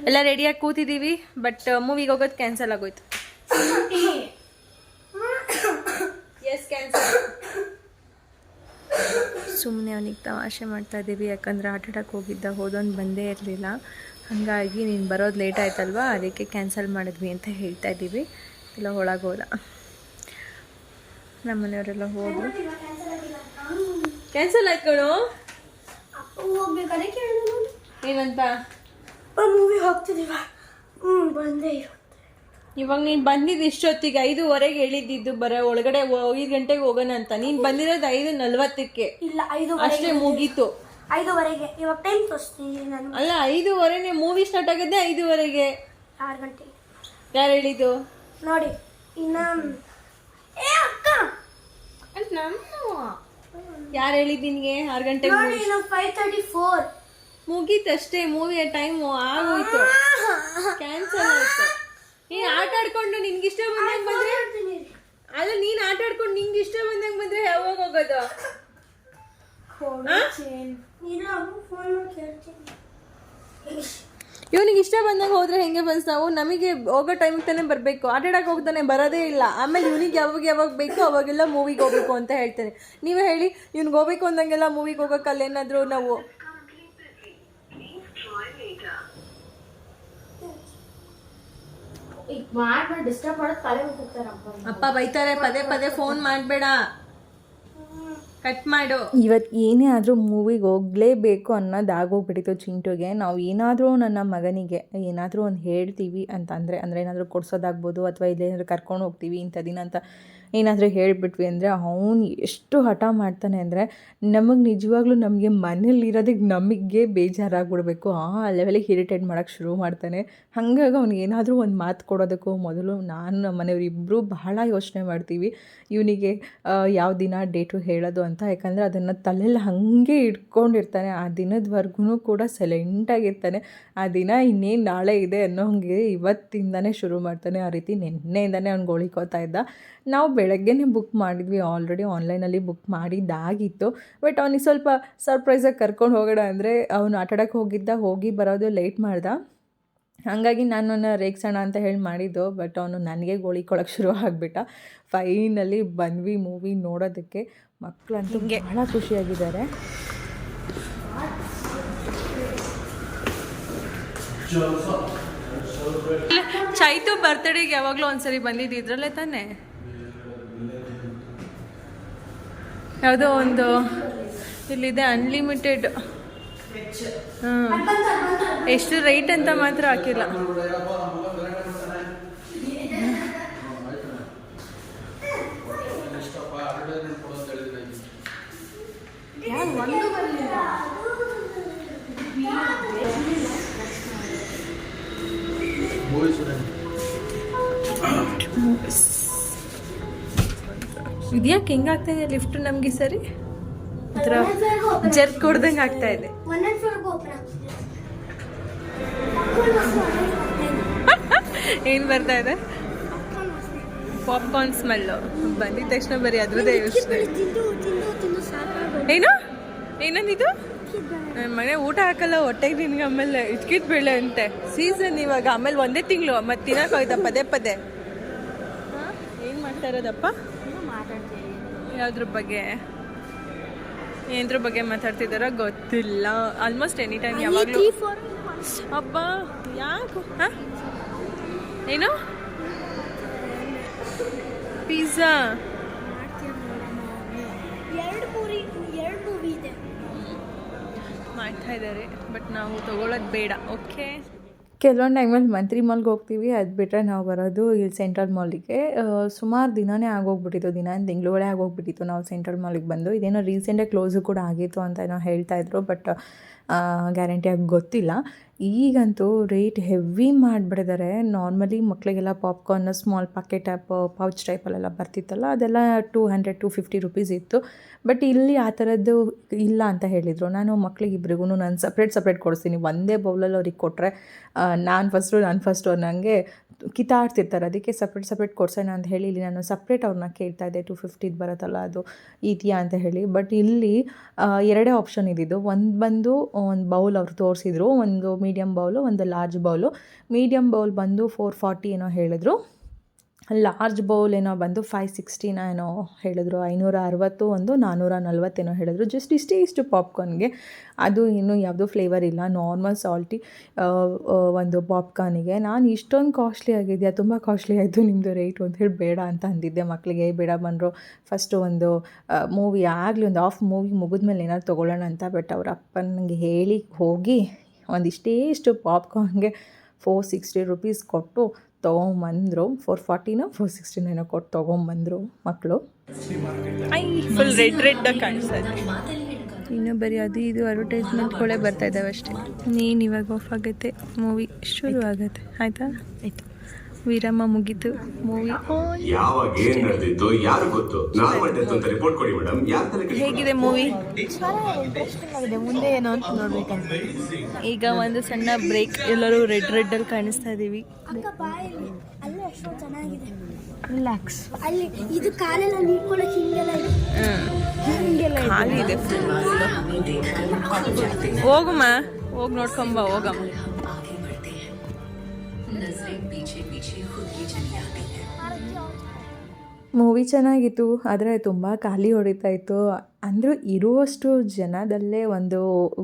ಎಲ್ಲ ರೆಡಿಯಾಗಿ ಕೂತಿದ್ದೀವಿ ಬಟ್ ಮೂವಿಗೆ ಹೋಗೋದು ಕ್ಯಾನ್ಸಲ್ ಆಗೋಯ್ತು. ಸುಮ್ಮನೆ ಅವನಿಗೆ ತಮಾಷೆ ಮಾಡ್ತಾ ಇದ್ದೀವಿ, ಯಾಕಂದ್ರೆ ಆಟ ಆಡಕ್ಕೆ ಹೋಗಿದ್ದ ಹೋದೊಂದು ಬಂದೇ ಇರಲಿಲ್ಲ. ಹಾಗಾಗಿ ನೀನು ಬರೋದು ಲೇಟ್ ಆಯ್ತಲ್ವಾ? ಅದಕ್ಕೆ ಕ್ಯಾನ್ಸಲ್ ಮಾಡಿದ್ವಿ ಅಂತ ಹೇಳ್ತಾ ಇದ್ದೀವಿ. ಇಲ್ಲ ಒಳಗೆ ಹೋದ. ನಮ್ಮ ಮನೆಯವರೆಲ್ಲ ಹೋದರು. ಕ್ಯಾನ್ಸಲ್ ಆಯ್ತು ಏನಂತ? ಮೂವಿ ಹ್ಞೂ ಬಂದೇ ಇವಾಗ ನೀನು ಬಂದಿದ್ದು ಇಷ್ಟೊತ್ತಿಗೆ ಐದುವರೆಗೆ ಹೇಳಿದ್ದಿದ್ದು ಬರ ಒಳಗಡೆ ಐದು ಗಂಟೆಗೆ ಹೋಗೋಣ ಅಂತ. ನೀನು ಬಂದಿರೋದು ಐದು ನಲ್ವತ್ತಕ್ಕೆ. ಇಲ್ಲ ಐದು ಅಷ್ಟೇ ಮುಗೀತು. ಐದುವರೆಗೆ. ಇವಾಗ ಟೈಮ್ ತೋರಿಸ್ತೀನಿ ನಾನು. ಅಲ್ಲ ಐದುವರೆನೆ ಮೂವಿ ಸ್ಟಾರ್ಟ್ ಆಗಿದೆ ಐದುವರೆಗೆ. ಆರು ಗಂಟೆ ಯಾರು ಹೇಳಿದ್ದು? ನೋಡಿ ಇನ್ನ ಏ ಅಕ್ಕ! ನಾನು ಯಾರು ಹೇಳಿದ್ದು ನಿನಗೆ? ಆರು ಗಂಟೆಗೆ ನೋಡಿ ಇನ್ನು ಫೈವ್ ತರ್ಟಿ ಫೋರ್ ಮುಗೀತಷ್ಟೇ ಮೂವಿಯ ಟೈಮ್ ಆಗೋಯ್ತು. ಕ್ಯಾನ್ಸಲ್ ಆಯ್ತು. ನೀನ್ ಆಟ ಆಡ್ಕೊಂಡು ನಿನ್ಗೆ ಇಷ್ಟ ಬಂದಂಗೆ ಬಂದ್ರೆ? ಅಲ್ಲ ನೀನ್ ಆಟ ಆಡ್ಕೊಂಡು ನಿಂಗೆ ಇಷ್ಟ ಬಂದಂಗೆ ಬಂದ್ರೆ ಯಾವಾಗ ಹೋಗೋದು? ಫೋನ್ ಕೇಳ್ತೀನಿ ಇವನಿಗೆ ಇಷ್ಟ ಬಂದಾಗ ಹೋದ್ರೆ ಹೆಂಗೆ ಬನ್ಸ್ ನಾವು? ನಮಗೆ ಹೋಗೋ ಟೈಮಿಗೆ ತಾನೇ ಬರಬೇಕು. ಆಟಾಡಕ್ಕೆ ಹೋಗ್ತಾನೆ ಬರೋದೇ ಇಲ್ಲ. ಆಮೇಲೆ ಇವನಿಗೆ ಯಾವಾಗ ಯಾವಾಗ ಬೇಕೋ ಅವಾಗೆಲ್ಲ ಮೂವಿಗೆ ಹೋಗ್ಬೇಕು ಅಂತ ಹೇಳ್ತಾನೆ. ನೀವೇ ಹೇಳಿ ಇವ್ನಿಗೆ ಹೋಗ್ಬೇಕು ಅಂದಂಗೆಲ್ಲ ಮೂವಿಗೆ ಹೋಗೋಕ್ಕಲ್ಲ ಏನಾದರೂ ನಾವು ಅಪ್ಪ ಬೈತಾರೆ ಪದೇ ಪದೇ ಫೋನ್ ಮಾಡಬೇಡ. ಕಟ್ ಮಾಡು. ಇವತ್ತು ಏನೇ ಆದರೂ ಮೂವಿಗೆ ಹೋಗಲೇಬೇಕು ಅನ್ನೋದು ಆಗೋಗ್ಬಿಟ್ಟಿತ್ತು ಚಿಂಟುಗೆ. ನಾವು ಏನಾದರೂ ನನ್ನ ಮಗನಿಗೆ ಏನಾದರೂ ಒಂದು ಹೇಳ್ತೀವಿ ಅಂತಂದರೆ, ಅಂದರೆ ಏನಾದರೂ ಕೊಡ್ಸೋದಾಗ್ಬೋದು ಅಥವಾ ಇಲ್ಲೇನಾದರೂ ಕರ್ಕೊಂಡು ಹೋಗ್ತೀವಿ ಇಂಥ ದಿನ ಅಂತ ಏನಾದರೂ ಹೇಳಿಬಿಟ್ವಿ ಅಂದರೆ ಅವನು ಎಷ್ಟು ಹಠ ಮಾಡ್ತಾನೆ ಅಂದರೆ ನಮಗೆ ನಿಜವಾಗ್ಲೂ ನಮಗೆ ಮನೇಲಿರೋದಕ್ಕೆ ನಮಗೆ ಬೇಜಾರಾಗ್ಬಿಡ್ಬೇಕು. ಆ ಲೆವೆಲಿಗೆ ಇರಿಟೇಟ್ ಮಾಡೋಕ್ಕೆ ಶುರು ಮಾಡ್ತಾನೆ. ಹಾಗಾಗಿ ಅವ್ನಿಗೆ ಏನಾದರೂ ಒಂದು ಮಾತು ಕೊಡೋದಕ್ಕೂ ಮೊದಲು ನಾನು ನಮ್ಮ ಮನೆಯವ್ರು ಇಬ್ಬರು ಬಹಳ ಯೋಚನೆ ಮಾಡ್ತೀವಿ. ಇವನಿಗೆ ಯಾವ ದಿನ ಡೇಟು ಹೇಳೋದು ಅಂತ. ಯಾಕಂದರೆ ಅದನ್ನು ತಲೆಯಲ್ಲಿ ಹಾಗೆ ಇಟ್ಕೊಂಡಿರ್ತಾನೆ. ಆ ದಿನದವರೆಗೂ ಕೂಡ ಸೈಲೆಂಟಾಗಿರ್ತಾನೆ ಆ ದಿನ ಇನ್ನೇನು ನಾಳೆ ಇದೆ ಅನ್ನೋ ಹಂಗೆ ಇವತ್ತಿಂದನೇ ಶುರು ಮಾಡ್ತಾನೆ. ಆ ರೀತಿ ನಿನ್ನೆಯಿಂದನೇ ಅವ್ನು ಗೋಳಿಕೋತಾ ಇದ್ದ. ನಾವು ಬೆಳಗ್ಗೆನೇ ಬುಕ್ ಮಾಡಿದ್ವಿ. ಆಲ್ರೆಡಿ ಆನ್ಲೈನಲ್ಲಿ ಬುಕ್ ಮಾಡಿದ್ದಾಗಿತ್ತು. ಬಟ್ ಅವನಿಗೆ ಸ್ವಲ್ಪ ಸರ್ಪ್ರೈಸಾಗಿ ಕರ್ಕೊಂಡು ಹೋಗೋಣ ಅಂದರೆ ಅವನು ಆಟಾಡೋಕ್ಕೆ ಹೋಗಿದ್ದ ಹೋಗಿ ಬರೋದು ಲೇಟ್ ಮಾಡ್ದ. ಹಾಗಾಗಿ ನಾನು ಅವನ ರೇಗ್ಸೋಣ ಅಂತ ಹೇಳಿ ಮಾಡಿದ್ದು. ಬಟ್ ಅವನು ನನಗೆ ಗೋಳಿ ಕೊಳಕ್ಕೆ ಶುರು ಆಗಿಬಿಟ್ಟ. ಫೈನಲಿ ಬಂದ್ವಿ ಮೂವಿ ನೋಡೋದಕ್ಕೆ. ಮಕ್ಕಳಂತೂ ಭಾಳ ಖುಷಿಯಾಗಿದ್ದಾರೆ. ಚೈತು ಬರ್ತಡೇಗೆ ಯಾವಾಗಲೂ ಒಂದ್ಸರಿ ಬಂದಿದ್ದು ಇದ್ರಲ್ಲೇ ತಾನೇ? ಯಾವುದೋ ಒಂದು ಇಲ್ಲಿದೆ ಅನ್ಲಿಮಿಟೆಡ್ ಹಾಂ ಎಷ್ಟು ರೈಟ್ ಅಂತ ಮಾತ್ರ ಹಾಕಿಲ್ಲ. ಮೂವೀಸ್ ಇದ್ಯಾಕೆ ಹೆಂಗಾಗ್ತಾಯಿದೆ ಆಗ್ತಾ ಇದೆ ಲಿಫ್ಟ್ ನಮಗೆ ಸರಿ? ಒಂಥರ ಜರ್ಕ್ ಕೊಡ್ದಂಗೆ ಆಗ್ತಾ ಇದೆ. ಏನ್ ಬರ್ತಾ ಇದೆ? ಪಾಪ್ಕಾರ್ನ್ ಸ್ಮೆಲ್ಲು ಬಂದಿದ ತಕ್ಷಣ ಬರೀ ಅದ್ರದ್ದೇ ಯೋಚನೆ. ಏನು? ಏನಂದಿದು ಮನೆ ಊಟ ಹಾಕಲ್ಲ ಹೊಟ್ಟೆಗೆ ನಿನ್ಗೆ ಆಮೇಲೆ ಇಟ್ಕಿಟ್ ಬೇಳೆ ಅಂತೆ. ಸೀಸನ್ ಇವಾಗ ಆಮೇಲೆ ಒಂದೇ ತಿಂಗಳು ಮತ್ತೆ ತಿನ್ನೋಕ್ಕಾಯ್ತಾ ಪದೇ ಪದೇ. ಏನು ಮಾಡ್ತಾ ಇರೋದಪ್ಪ? ಯಾವ್ದ್ರ ಬಗ್ಗೆ ಏನ್ದ್ರ ಬಗ್ಗೆ ಮಾತಾಡ್ತಿದ್ದಾರೋ ಗೊತ್ತಿಲ್ಲ. ಆಲ್ಮೋಸ್ಟ್ ಎನಿ ಟೈಮ್ ಯಾವಾಗಲೂ ಅಬ್ಬ ಯಾಕೆ ಹಾಂ? ಏನು? ಪಿಜ್ಜಾ ಎರಡು ಮೂರಿ ಎರಡು ಮೂವಿ ಇದೆ. ಮಾಡ್ತಾ ಇದ್ದಾರೆ ಬಟ್ ನಾವು ತಗೊಳ್ಳೋದು ಬೇಡ ಓಕೆ ಕೆಲವೊಂದು ಟೈಮಲ್ಲಿ ಮಂತ್ರಿ ಮಾಲ್ಗೆ ಹೋಗ್ತೀವಿ, ಅದು ಬಿಟ್ಟರೆ ನಾವು ಬರೋದು ಇಲ್ಲಿ ಸೆಂಟ್ರಲ್ ಮಾಲಿಗೆ ಸುಮಾರು ದಿನವೇ ಆಗೋಗ್ಬಿಟ್ಟಿತ್ತು ದಿನ ತಿಂಗಳುಗಳೇ ಆಗೋಗ್ಬಿಟ್ಟಿತ್ತು ನಾವು ಸೆಂಟ್ರಲ್ ಮಾಲಿಗೆ ಬಂದು. ಇದೇನೋ ರೀಸೆಂಟಾಗಿ ಕ್ಲೋಸು ಕೂಡ ಆಗಿತ್ತು ಅಂತ ಏನೋ ಹೇಳ್ತಾಯಿದ್ರು ಬಟ್ ಗ್ಯಾರಂಟಿಯಾಗಿ ಗೊತ್ತಿಲ್ಲ. ಈಗಂತೂ ರೇಟ್ ಹೆವಿ ಮಾಡಿಬಿಟ್ಟಿದ್ದಾರೆ ನಾರ್ಮಲಿ ಮಕ್ಕಳಿಗೆಲ್ಲ popcorn small pocket type pouch ಟೈಪಲ್ಲೆಲ್ಲ ಬರ್ತಿತ್ತಲ್ಲ, ಅದೆಲ್ಲ two hundred to fifty rupees ಇತ್ತು. ಬಟ್ ಇಲ್ಲಿ ಆ ಥರದ್ದು ಇಲ್ಲ ಅಂತ ಹೇಳಿದರು. ನಾನು ಮಕ್ಳಿಗೆ ಇಬ್ರಿಗೂ ನಾನು ಸಪ್ರೇಟ್ ಸಪ್ರೇಟ್ ಕೊಡಿಸ್ತೀನಿ. ಒಂದೇ ಬೌಲಲ್ಲಿ ಅವ್ರಿಗೆ ಕೊಟ್ಟರೆ ನಾನು ಫಸ್ಟು ನಾನು ಫಸ್ಟು ಅನ್ನಂಗೆ ಕಿತ್ತಾಡ್ತಿರ್ತಾರೆ. ಅದಕ್ಕೆ ಸಪ್ರೇಟ್ ಸಪ್ರೇಟ್ ಕೊಡ್ಸೋಣ ಅಂತ ಹೇಳಿ ಇಲ್ಲಿ ನಾನು ಸಪ್ರೇಟ್ ಅವ್ರನ್ನ ಕೇಳ್ತಾ ಇದ್ದೆ. ಟು ಫಿಫ್ಟಿದು ಬರುತ್ತಲ್ಲ, ಅದು ಇದೆಯಾ ಅಂತ ಹೇಳಿ. ಬಟ್ ಇಲ್ಲಿ ಎರಡೇ ಆಪ್ಷನ್ ಇದ್ದಿದ್ದು. ಒಂದು ಬಂದು ಒಂದು ಬೌಲ್ ಅವ್ರು ತೋರಿಸಿದ್ರು. ಒಂದು ಮೀಡಿಯಮ್ ಬೌಲು ಒಂದು ಲಾರ್ಜ್ ಬೌಲು ಮೀಡಿಯಮ್ ಬೌಲ್ ಬಂದು ಫೋರ್ ಫಾರ್ಟಿ ಏನೋ ಹೇಳಿದ್ರು. ಲಾರ್ಜ್ ಬೌಲ್ ಏನೋ ಬಂದು ಫೈವ್ ಸಿಕ್ಸ್ಟಿನ ಏನೋ ಹೇಳಿದ್ರು, ಐನೂರ ಅರವತ್ತು ಒಂದು ನಾನ್ನೂರ ನಲ್ವತ್ತೇನೋ ಹೇಳಿದ್ರು ಜಸ್ಟ್ ಇಷ್ಟೇ ಇಷ್ಟು ಪಾಪ್ಕಾರ್ನ್ಗೆ ಅದು ಇನ್ನೂ ಯಾವುದೂ ಫ್ಲೇವರ್ ಇಲ್ಲ ನಾರ್ಮಲ್ ಸಾಲ್ಟಿ ಒಂದು ಪಾಪ್ಕಾರ್ನಿಗೆ ನಾನು ಇಷ್ಟೊಂದು ಕಾಸ್ಟ್ಲಿ ಆಗಿದೆಯಾ, ತುಂಬ ಕಾಸ್ಟ್ಲಿ ಆಯಿತು ನಿಮ್ಮದು ರೇಟ್ ಅಂತ ಹೇಳಿ ಬೇಡ ಅಂತ ಅಂದಿದ್ದೆ ಮಕ್ಕಳಿಗೆ ಬೇಡ ಬಂದರು ಫಸ್ಟು ಒಂದು ಮೂವಿ ಆಗಲಿ ಒಂದು ಆಫ್ ಮೂವಿ ಮುಗಿದ್ಮೇಲೆ ಏನಾದ್ರು ತೊಗೊಳ್ಳೋಣ ಅಂತ ಬಟ್ ಅವ್ರ ಅಪ್ಪನಿಗೆ ಹೇಳಿ ಹೋಗಿ ಒಂದಿಷ್ಟೇ ಇಷ್ಟು ಪಾಪ್ಕಾರ್ನ್ಗೆ ಫೋರ್ ಸಿಕ್ಸ್ಟಿ ರುಪೀಸ್ ಕೊಟ್ಟು ತೊಗೊಂಬಂದರು. ಫೋರ್ ಫಾರ್ಟಿನ ಫೋರ್ ಸಿಕ್ಸ್ಟಿ ಏನೋ ಕೊಟ್ಟು ತೊಗೊಂಬಂದರು ಮಕ್ಕಳು ಐ ಫುಲ್ ರೆಡ್ ರೆಡ್ ಇನ್ನು ಬರೀ ಅದು ಇದು ಅಡ್ವರ್ಟೈಸ್ಮೆಂಟ್ಗಳೇ ಬರ್ತಾ ಇದ್ದಾವೆ ಅಷ್ಟೇ. ನೀನು ಇವಾಗ ಆಫ್ ಆಗುತ್ತೆ ಮೂವಿ ಶುರು ಆಗುತ್ತೆ ಆಯಿತಾ? ಆಯಿತು. ವಿರಾಮ ಮುಗಿತು. ಮೂವಿ ಯಾವಾಗ ಏನ್ ನಡೆದಿತ್ತು ಯಾರು ಗೊತ್ತು? ನಾವು ಮಾಡಿದ್ದು ಅಂತ ರಿಪೋರ್ಟ್ ಕೊಡಿ ಮೇಡಮ್ ಯಾರ? ಹೇಗಿದೆ ಮೂವಿ ಆಗಿದೆ. ಮುಂದೆ ಏನೋ ಅಂತ ನೋಡ್ಬೇಕಂತ. ಈಗ ಒಂದು ಸಣ್ಣ ಬ್ರೇಕ್ ಎಲ್ಲರೂ ರೆಡ್ ರೆಡ್ಡಲ್ಲಿ ಕಾಣಿಸ್ತಾ ಇದ್ದೀವಿ ಅಕ್ಕ ಬಾಯಲ್ಲಿ ಅಲ್ಲೇ ಎಷ್ಟೋ ಚೆನ್ನಾಗಿದೆ. ರಿಲ್ಯಾಕ್ಸ್ ಅಲ್ಲಿ ಇದು ಕಾಲೆಲ್ಲ ನೀಡ್ಕೊಳಕ್ ಹಿಂಗೆಲ್ಲ ಇದೆ. ಹಿಂಗೆಲ್ಲ ಇದೆ. ಖಾಲಿ ಇದೆ ಹೋಗಮ್ಮ ಹೋಗಿ ನೋಡ್ಕೊಂಬ ಹೋಗಮ್ಮ. ಮೂವಿ ಚೆನ್ನಾಗಿತ್ತು ಆದರೆ ತುಂಬ ಖಾಲಿ ಹೊಡಿತಾ ಇತ್ತು. ಅಂದರೂ ಇರುವಷ್ಟು ಜನದಲ್ಲೇ ಒಂದು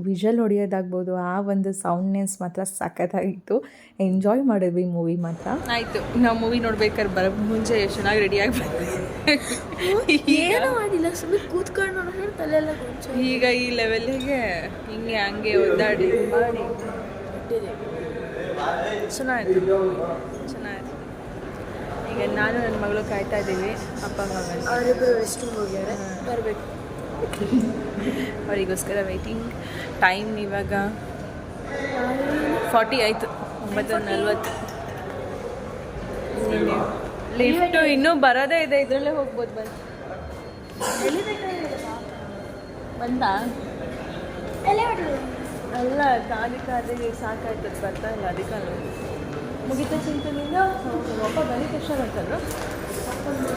ವಿಷಲ್ ಹೊಡೆಯೋದಾಗ್ಬೋದು ಆ ಒಂದು ಸೌಂಡ್ನೆಸ್ ಮಾತ್ರ ಸಖತ್ತಾಗಿತ್ತು. ಎಂಜಾಯ್ ಮಾಡಿದ್ವಿ ಮೂವಿ ಮಾತ್ರ. ಆಯಿತು ನಾವು ಮೂವಿ ನೋಡ್ಬೇಕಾದ್ರೆ ಬರೋ ಮುಂಚೆ ಎಷ್ಟು ಚೆನ್ನಾಗಿ ರೆಡಿಯಾಗಿ ಏನೂ ಮಾಡಿಲ್ಲ ಸುಮ್ಮನೆ ಕೂತ್ಕೊಂಡು ನೋಡಿದ್ರೆ ತಲೆಲ್ಲ ಗೊಂಚು ಈಗ ಈ ಲೆವೆಲ್ಲಿಗೆ ಹಿಂಗೆ ಹಂಗೆ ಒದ್ದಾಡಿ ಚೆನ್ನಾಗಿತ್ತು ನಾನು ನನ್ನ ಮಗಳು ಕಾಯ್ತಾ ಇದ್ದೀವಿ. ಅಪ್ಪ ಮಗನ ಅವರಿಬ್ಬರು ರೆಸ್ಟ್ ಹೋಗ್ಯಾರೆ ಬರಬೇಕು. ಅವರಿಗೋಸ್ಕರ ವೆಯ್ಟಿಂಗ್ ಟೈಮ್ ಇವಾಗ ಫಾರ್ಟಿ ಆಯಿತು. ಒಂಬತ್ತು ನಲ್ವತ್ತು. ಲಿಫ್ಟು ಇನ್ನೂ ಬರೋದೇ ಇದೆ. ಇದರಲ್ಲೇ ಹೋಗ್ಬೋದು ಬಂದು ಬಂದ ಅಲ್ಲ ಅದಕ್ಕೆ ಅದೇ ಸಾಕಾಯ್ತದ ಬರ್ತಾ ಇಲ್ಲ ಅದಕ್ಕಲ್ಲ ಮುಗಿತ ಚಿಂತನಿಂದ ಒಬ್ಬ ಬಂದಿದ ತಕ್ಷಣ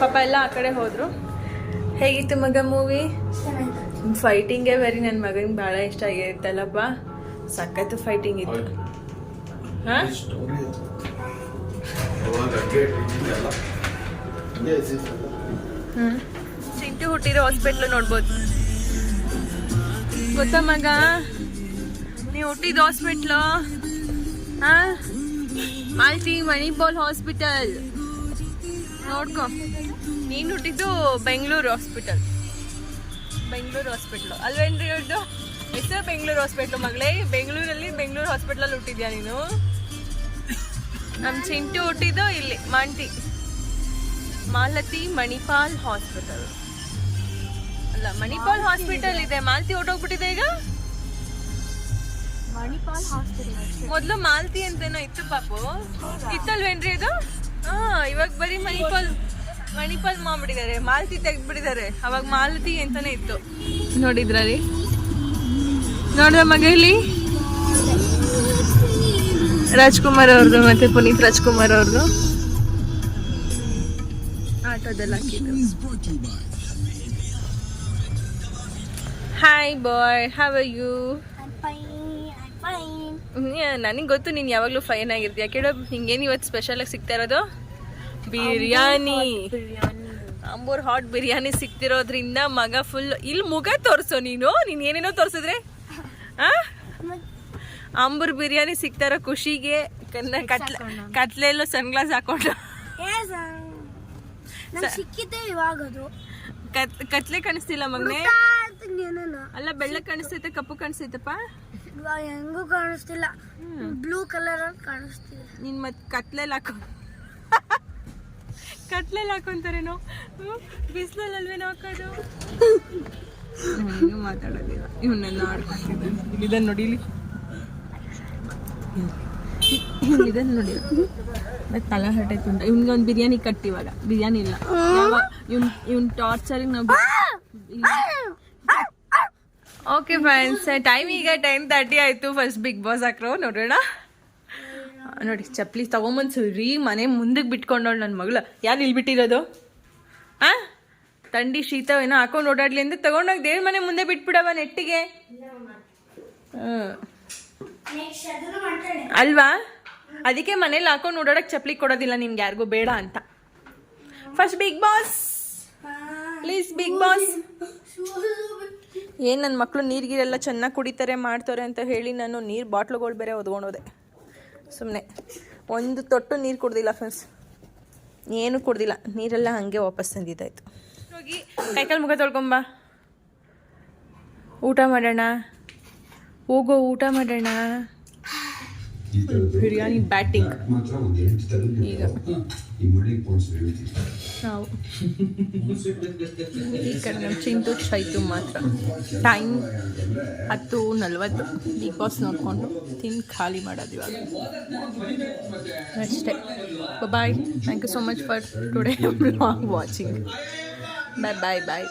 ಪಾಪ ಎಲ್ಲ ಆ ಕಡೆ ಹೋದರು. ಹೇಗಿತ್ತು ಮಗ ಮೂವಿ? ಫೈಟಿಂಗೇ ಬರೀ ನನ್ನ ಮಗನಿಗೆ ಭಾಳ ಇಷ್ಟ ಆಗಿತ್ತಲ್ಲಪ್ಪ ಸಖತ್ತು ಫೈಟಿಂಗ್ ಇತ್ತು. ಹಾಂ. ಚಿಂಟು ಹುಟ್ಟಿರೋ ಹಾಸ್ಪಿಟ್ಲು ನೋಡ್ಬೋದು. ಗೊತ್ತಾ ಮಗ? ನೀವು ಹುಟ್ಟಿದ ಹಾಸ್ಪಿಟ್ಲು ಹಾ? ಮಾಲ್ತಿ ಮಣಿಪಾಲ್ ಹಾಸ್ಪಿಟಲ್. ನೋಡ್ಕೊ. ನೀನು ಹುಟ್ಟಿದ್ದು ಬೆಂಗಳೂರು ಹಾಸ್ಪಿಟಲ್. ಬೆಂಗಳೂರು ಹಾಸ್ಪಿಟ್ಲು. ಅಲ್ವೇನ್ರಿ ಇವ್ರದ್ದು ಹೆಸರು ಬೆಂಗಳೂರು ಹಾಸ್ಪಿಟ್ಲು ಮಗಳೇ. ಬೆಂಗಳೂರಲ್ಲಿ ಬೆಂಗಳೂರು ಹಾಸ್ಪಿಟ್ಲಲ್ಲಿ ಹುಟ್ಟಿದ್ಯಾ ನೀನು? ನಮ್ಮ ಚಿಂಟು ಹುಟ್ಟಿದ್ದು ಇಲ್ಲಿ, ಮಾಂಟಿ. ಮಾಲತಿ ಮಣಿಪಾಲ್ ಹಾಸ್ಪಿಟಲ್. ಅಲ್ಲ, ಮಣಿಪಾಲ್ ಹಾಸ್ಪಿಟಲ್ ಇದೆ. ಮಾಲತಿ ಹೊಟ್ಟೋಗ್ಬಿಟ್ಟಿದೆ ಈಗ? ಮಣಿಪಾಲ್ ಹಾಸ್ಪಿಟಲ್ ಮೊದ್ಲು ಮಾಲ್ತಿ ಅಂತೇನೋ ಇತ್ತು ಪಾಪು. ಇತ್ತಲ್ವೇನ್ರಿ ಇದು? ಹಾ ಇವಾಗ ಬರೀ ಮಣಿಪಾಲ್ ಮಣಿಪಾಲ್ ಮಾಡ್ಬಿಟ್ಟಿದ್ದಾರೆ ಮಾಲ್ತಿ ತೆಗ್ದ್ಬಿಟ್ಟಿದ್ದಾರೆ. ಅವಾಗ ಮಾಲ್ತಿ ಅಂತಾನೆ ಇತ್ತು. ನೋಡಿದ್ರ ರೀ ನೋಡಿದ ಮಗ ಇಲ್ಲಿ. ರಾಜ್ಕುಮಾರ್ ಅವ್ರದ್ದು ಮತ್ತೆ ಪುನೀತ್ ರಾಜ್ಕುಮಾರ್ ಅವ್ರದ್ದು. ಆಟೋದೆಲ್ಲ ಹಾಕಿದ್ರು. Hi bye how are you ನನಗೆ ಗೊತ್ತು ನೀನು ಯಾವಾಗಲೂ ಫೈನ್ ಆಗಿರ್ತೀಯ. ಕೇಳೋ ಹಿಂಗೇನು ಇವತ್ತು ಸ್ಪೆಷಲಾಗಿ ಸಿಗ್ತಾ ಇರೋದು? ಬಿರಿಯಾನಿ. ಅಂಬೂರ್ ಹಾಟ್ ಬಿರಿಯಾನಿ. ಸಿಗ್ತಿರೋದ್ರಿಂದ ಮಗ ಫುಲ್ ಇಲ್ಲಿ ಮುಗ ತೋರಿಸೋ ನೀನು. ನೀನು ಏನೇನೋ ತೋರಿಸಿದ್ರೆ? ಆ? ಅಂಬೂರ್ ಬಿರಿಯಾನಿ ಸಿಗ್ತಾ ಇರೋ ಖುಷಿಗೆ ಕತ್ಲೆ ಕತ್ಲೆಯಲ್ಲೂ ಸನ್ಗ್ಲಾಸ್ ಹಾಕೊಂಡು. Yes, ನಂಗೆ ಸಿಕ್ಕಿದ್ದೆ ಇವಾಗ ಕತ್ಲೆ ಕಾಣಿಸ್ತಿಲ್ಲ ಮಗನೇ? ಅಲ್ಲ ಬೆಳ್ಳ ಕಾಣಿಸ್ತೈತೆ ಕಪ್ಪು ಕಾಣಿಸ್ತೈತಪ್ಪ? ಹೆಂಗೂ ಕಾಣಿಸ್ತಿಲ್ಲ. ಬ್ಲೂ ಕಲರ್ ಕಾಣಿಸ್ತಿಲ್ಲ ನಿನ್ ಮತ್ ಕತ್ಲೆ ಹಾಕೊ ಕತ್ಲೆ ಹಾಕೊಂತಾರೇನೋ? ಬಿಸಿಲಲ್ಲಿ ಹಾಕೋದು? ಮಾತಾಡೋದಿಲ್ಲ. ಇವನ್ನೆಲ್ಲ ಆಡ್ಕೊತಿದ್ದಾನೆ ಇದನ್ನ ನೋಡಿ ಇದನ್ನ ನೋಡಿ. ಮತ್ತೆ ತಲೆ ಹಟ್ಟೈತೆ ಉಂಟ ಇವ್ನಿಗೆ ಒಂದು ಬಿರಿಯಾನಿ ಕಟ್ಟಿ ಇವಾಗ. ಬಿರಿಯಾನಿ ಇಲ್ಲ. ಯಾವ ಇವ್ನ್ ಇವ್ನ ಟಾರ್ಚರಿಗೆ ನಾವು ಓಕೆ ಫ್ರೆಂಡ್ಸ್ ಟೈಮ್ ಈಗ ಟೆನ್ ತರ್ಟಿ ಆಯಿತು ಫಸ್ಟ್ ಬಿಗ್ ಬಾಸ್ ಹಾಕ್ರು ನೋಡೋಣ ನೋಡಿ ಚಪ್ಪಲಿ ತಗೊಂಬಂದು ಸುರಿ ಮನೆ ಮುಂದಕ್ಕೆ ಬಿಟ್ಕೊಂಡವಳು ನನ್ನ ಮಗಳು. ಯಾರು ಇಲ್ಲಿ ಬಿಟ್ಟಿರೋದು? ಆ? ತಂಡಿ ಶೀತ ಏನೋ ಹಾಕೊಂಡು ಓಡಾಡ್ಲಿ ಅಂತ ತಗೊಂಡೋಗಿ ದೇವ್ರ ಮನೆ ಮುಂದೆ ಬಿಟ್ಬಿಡವ ನೆಟ್ಟಿಗೆ. ಹ್ಮ್. ಅಲ್ವಾ? ಅದಕ್ಕೆ ಮನೇಲಿ ಹಾಕೊಂಡು ಓಡಾಡಕ್ಕೆ ಚಪ್ಪಲಿ ಕೊಡೋದಿಲ್ಲ ನಿಮ್ಗೆ ಯಾರಿಗೂ ಬೇಡ ಅಂತ. First Bigg Boss please Bigg Boss ಏನು ನನ್ನ ಮಕ್ಕಳು ನೀರಿಗಿರೆಲ್ಲ ಚೆನ್ನಾಗಿ ಕುಡಿತಾರೆ, ಮಾಡ್ತಾರೆ ಅಂತ ಹೇಳಿ ನಾನು ನೀರು ಬಾಟ್ಲುಗಳು ಬೇರೆ ಒದ್ಕೊಂಡೋದೆ ಸುಮ್ಮನೆ ಒಂದು ತೊಟ್ಟು ನೀರು ಕುಡ್ದಿಲ್ಲ ಫ್ರೆಂಡ್ಸ್ ಏನು ಕುಡ್ದಿಲ್ಲ. ನೀರೆಲ್ಲ ಹಾಗೆ ವಾಪಸ್ ತಂದಿದ್ದಾಯ್ತು. ಹೋಗಿ ಕೈಕಾಲು ಮುಖ ತೊಳ್ಕೊಂಬ ಊಟ ಮಾಡೋಣ. ಹೋಗೋ ಊಟ ಮಾಡೋಣ. ಬಿರಿಯಾನಿ ಬ್ಯಾಟಿಂಗ್. ಈಗ. ನಾವು. ಈ ಕಡೆ ನಮ್ಮ ಚಿಂತು ಚೈತು ಮಾತ್ರ. ಟೈಮ್ ಹತ್ತು ನಲ್ವತ್ತು. ಬಿಗ್ ಬಾಸ್ ನೋಡಿಕೊಂಡು ತಿಂದು ಖಾಲಿ ಮಾಡೋದು ಇವಾಗ. ಅಷ್ಟೇ. Bye thank you so much for today watching bye bye bye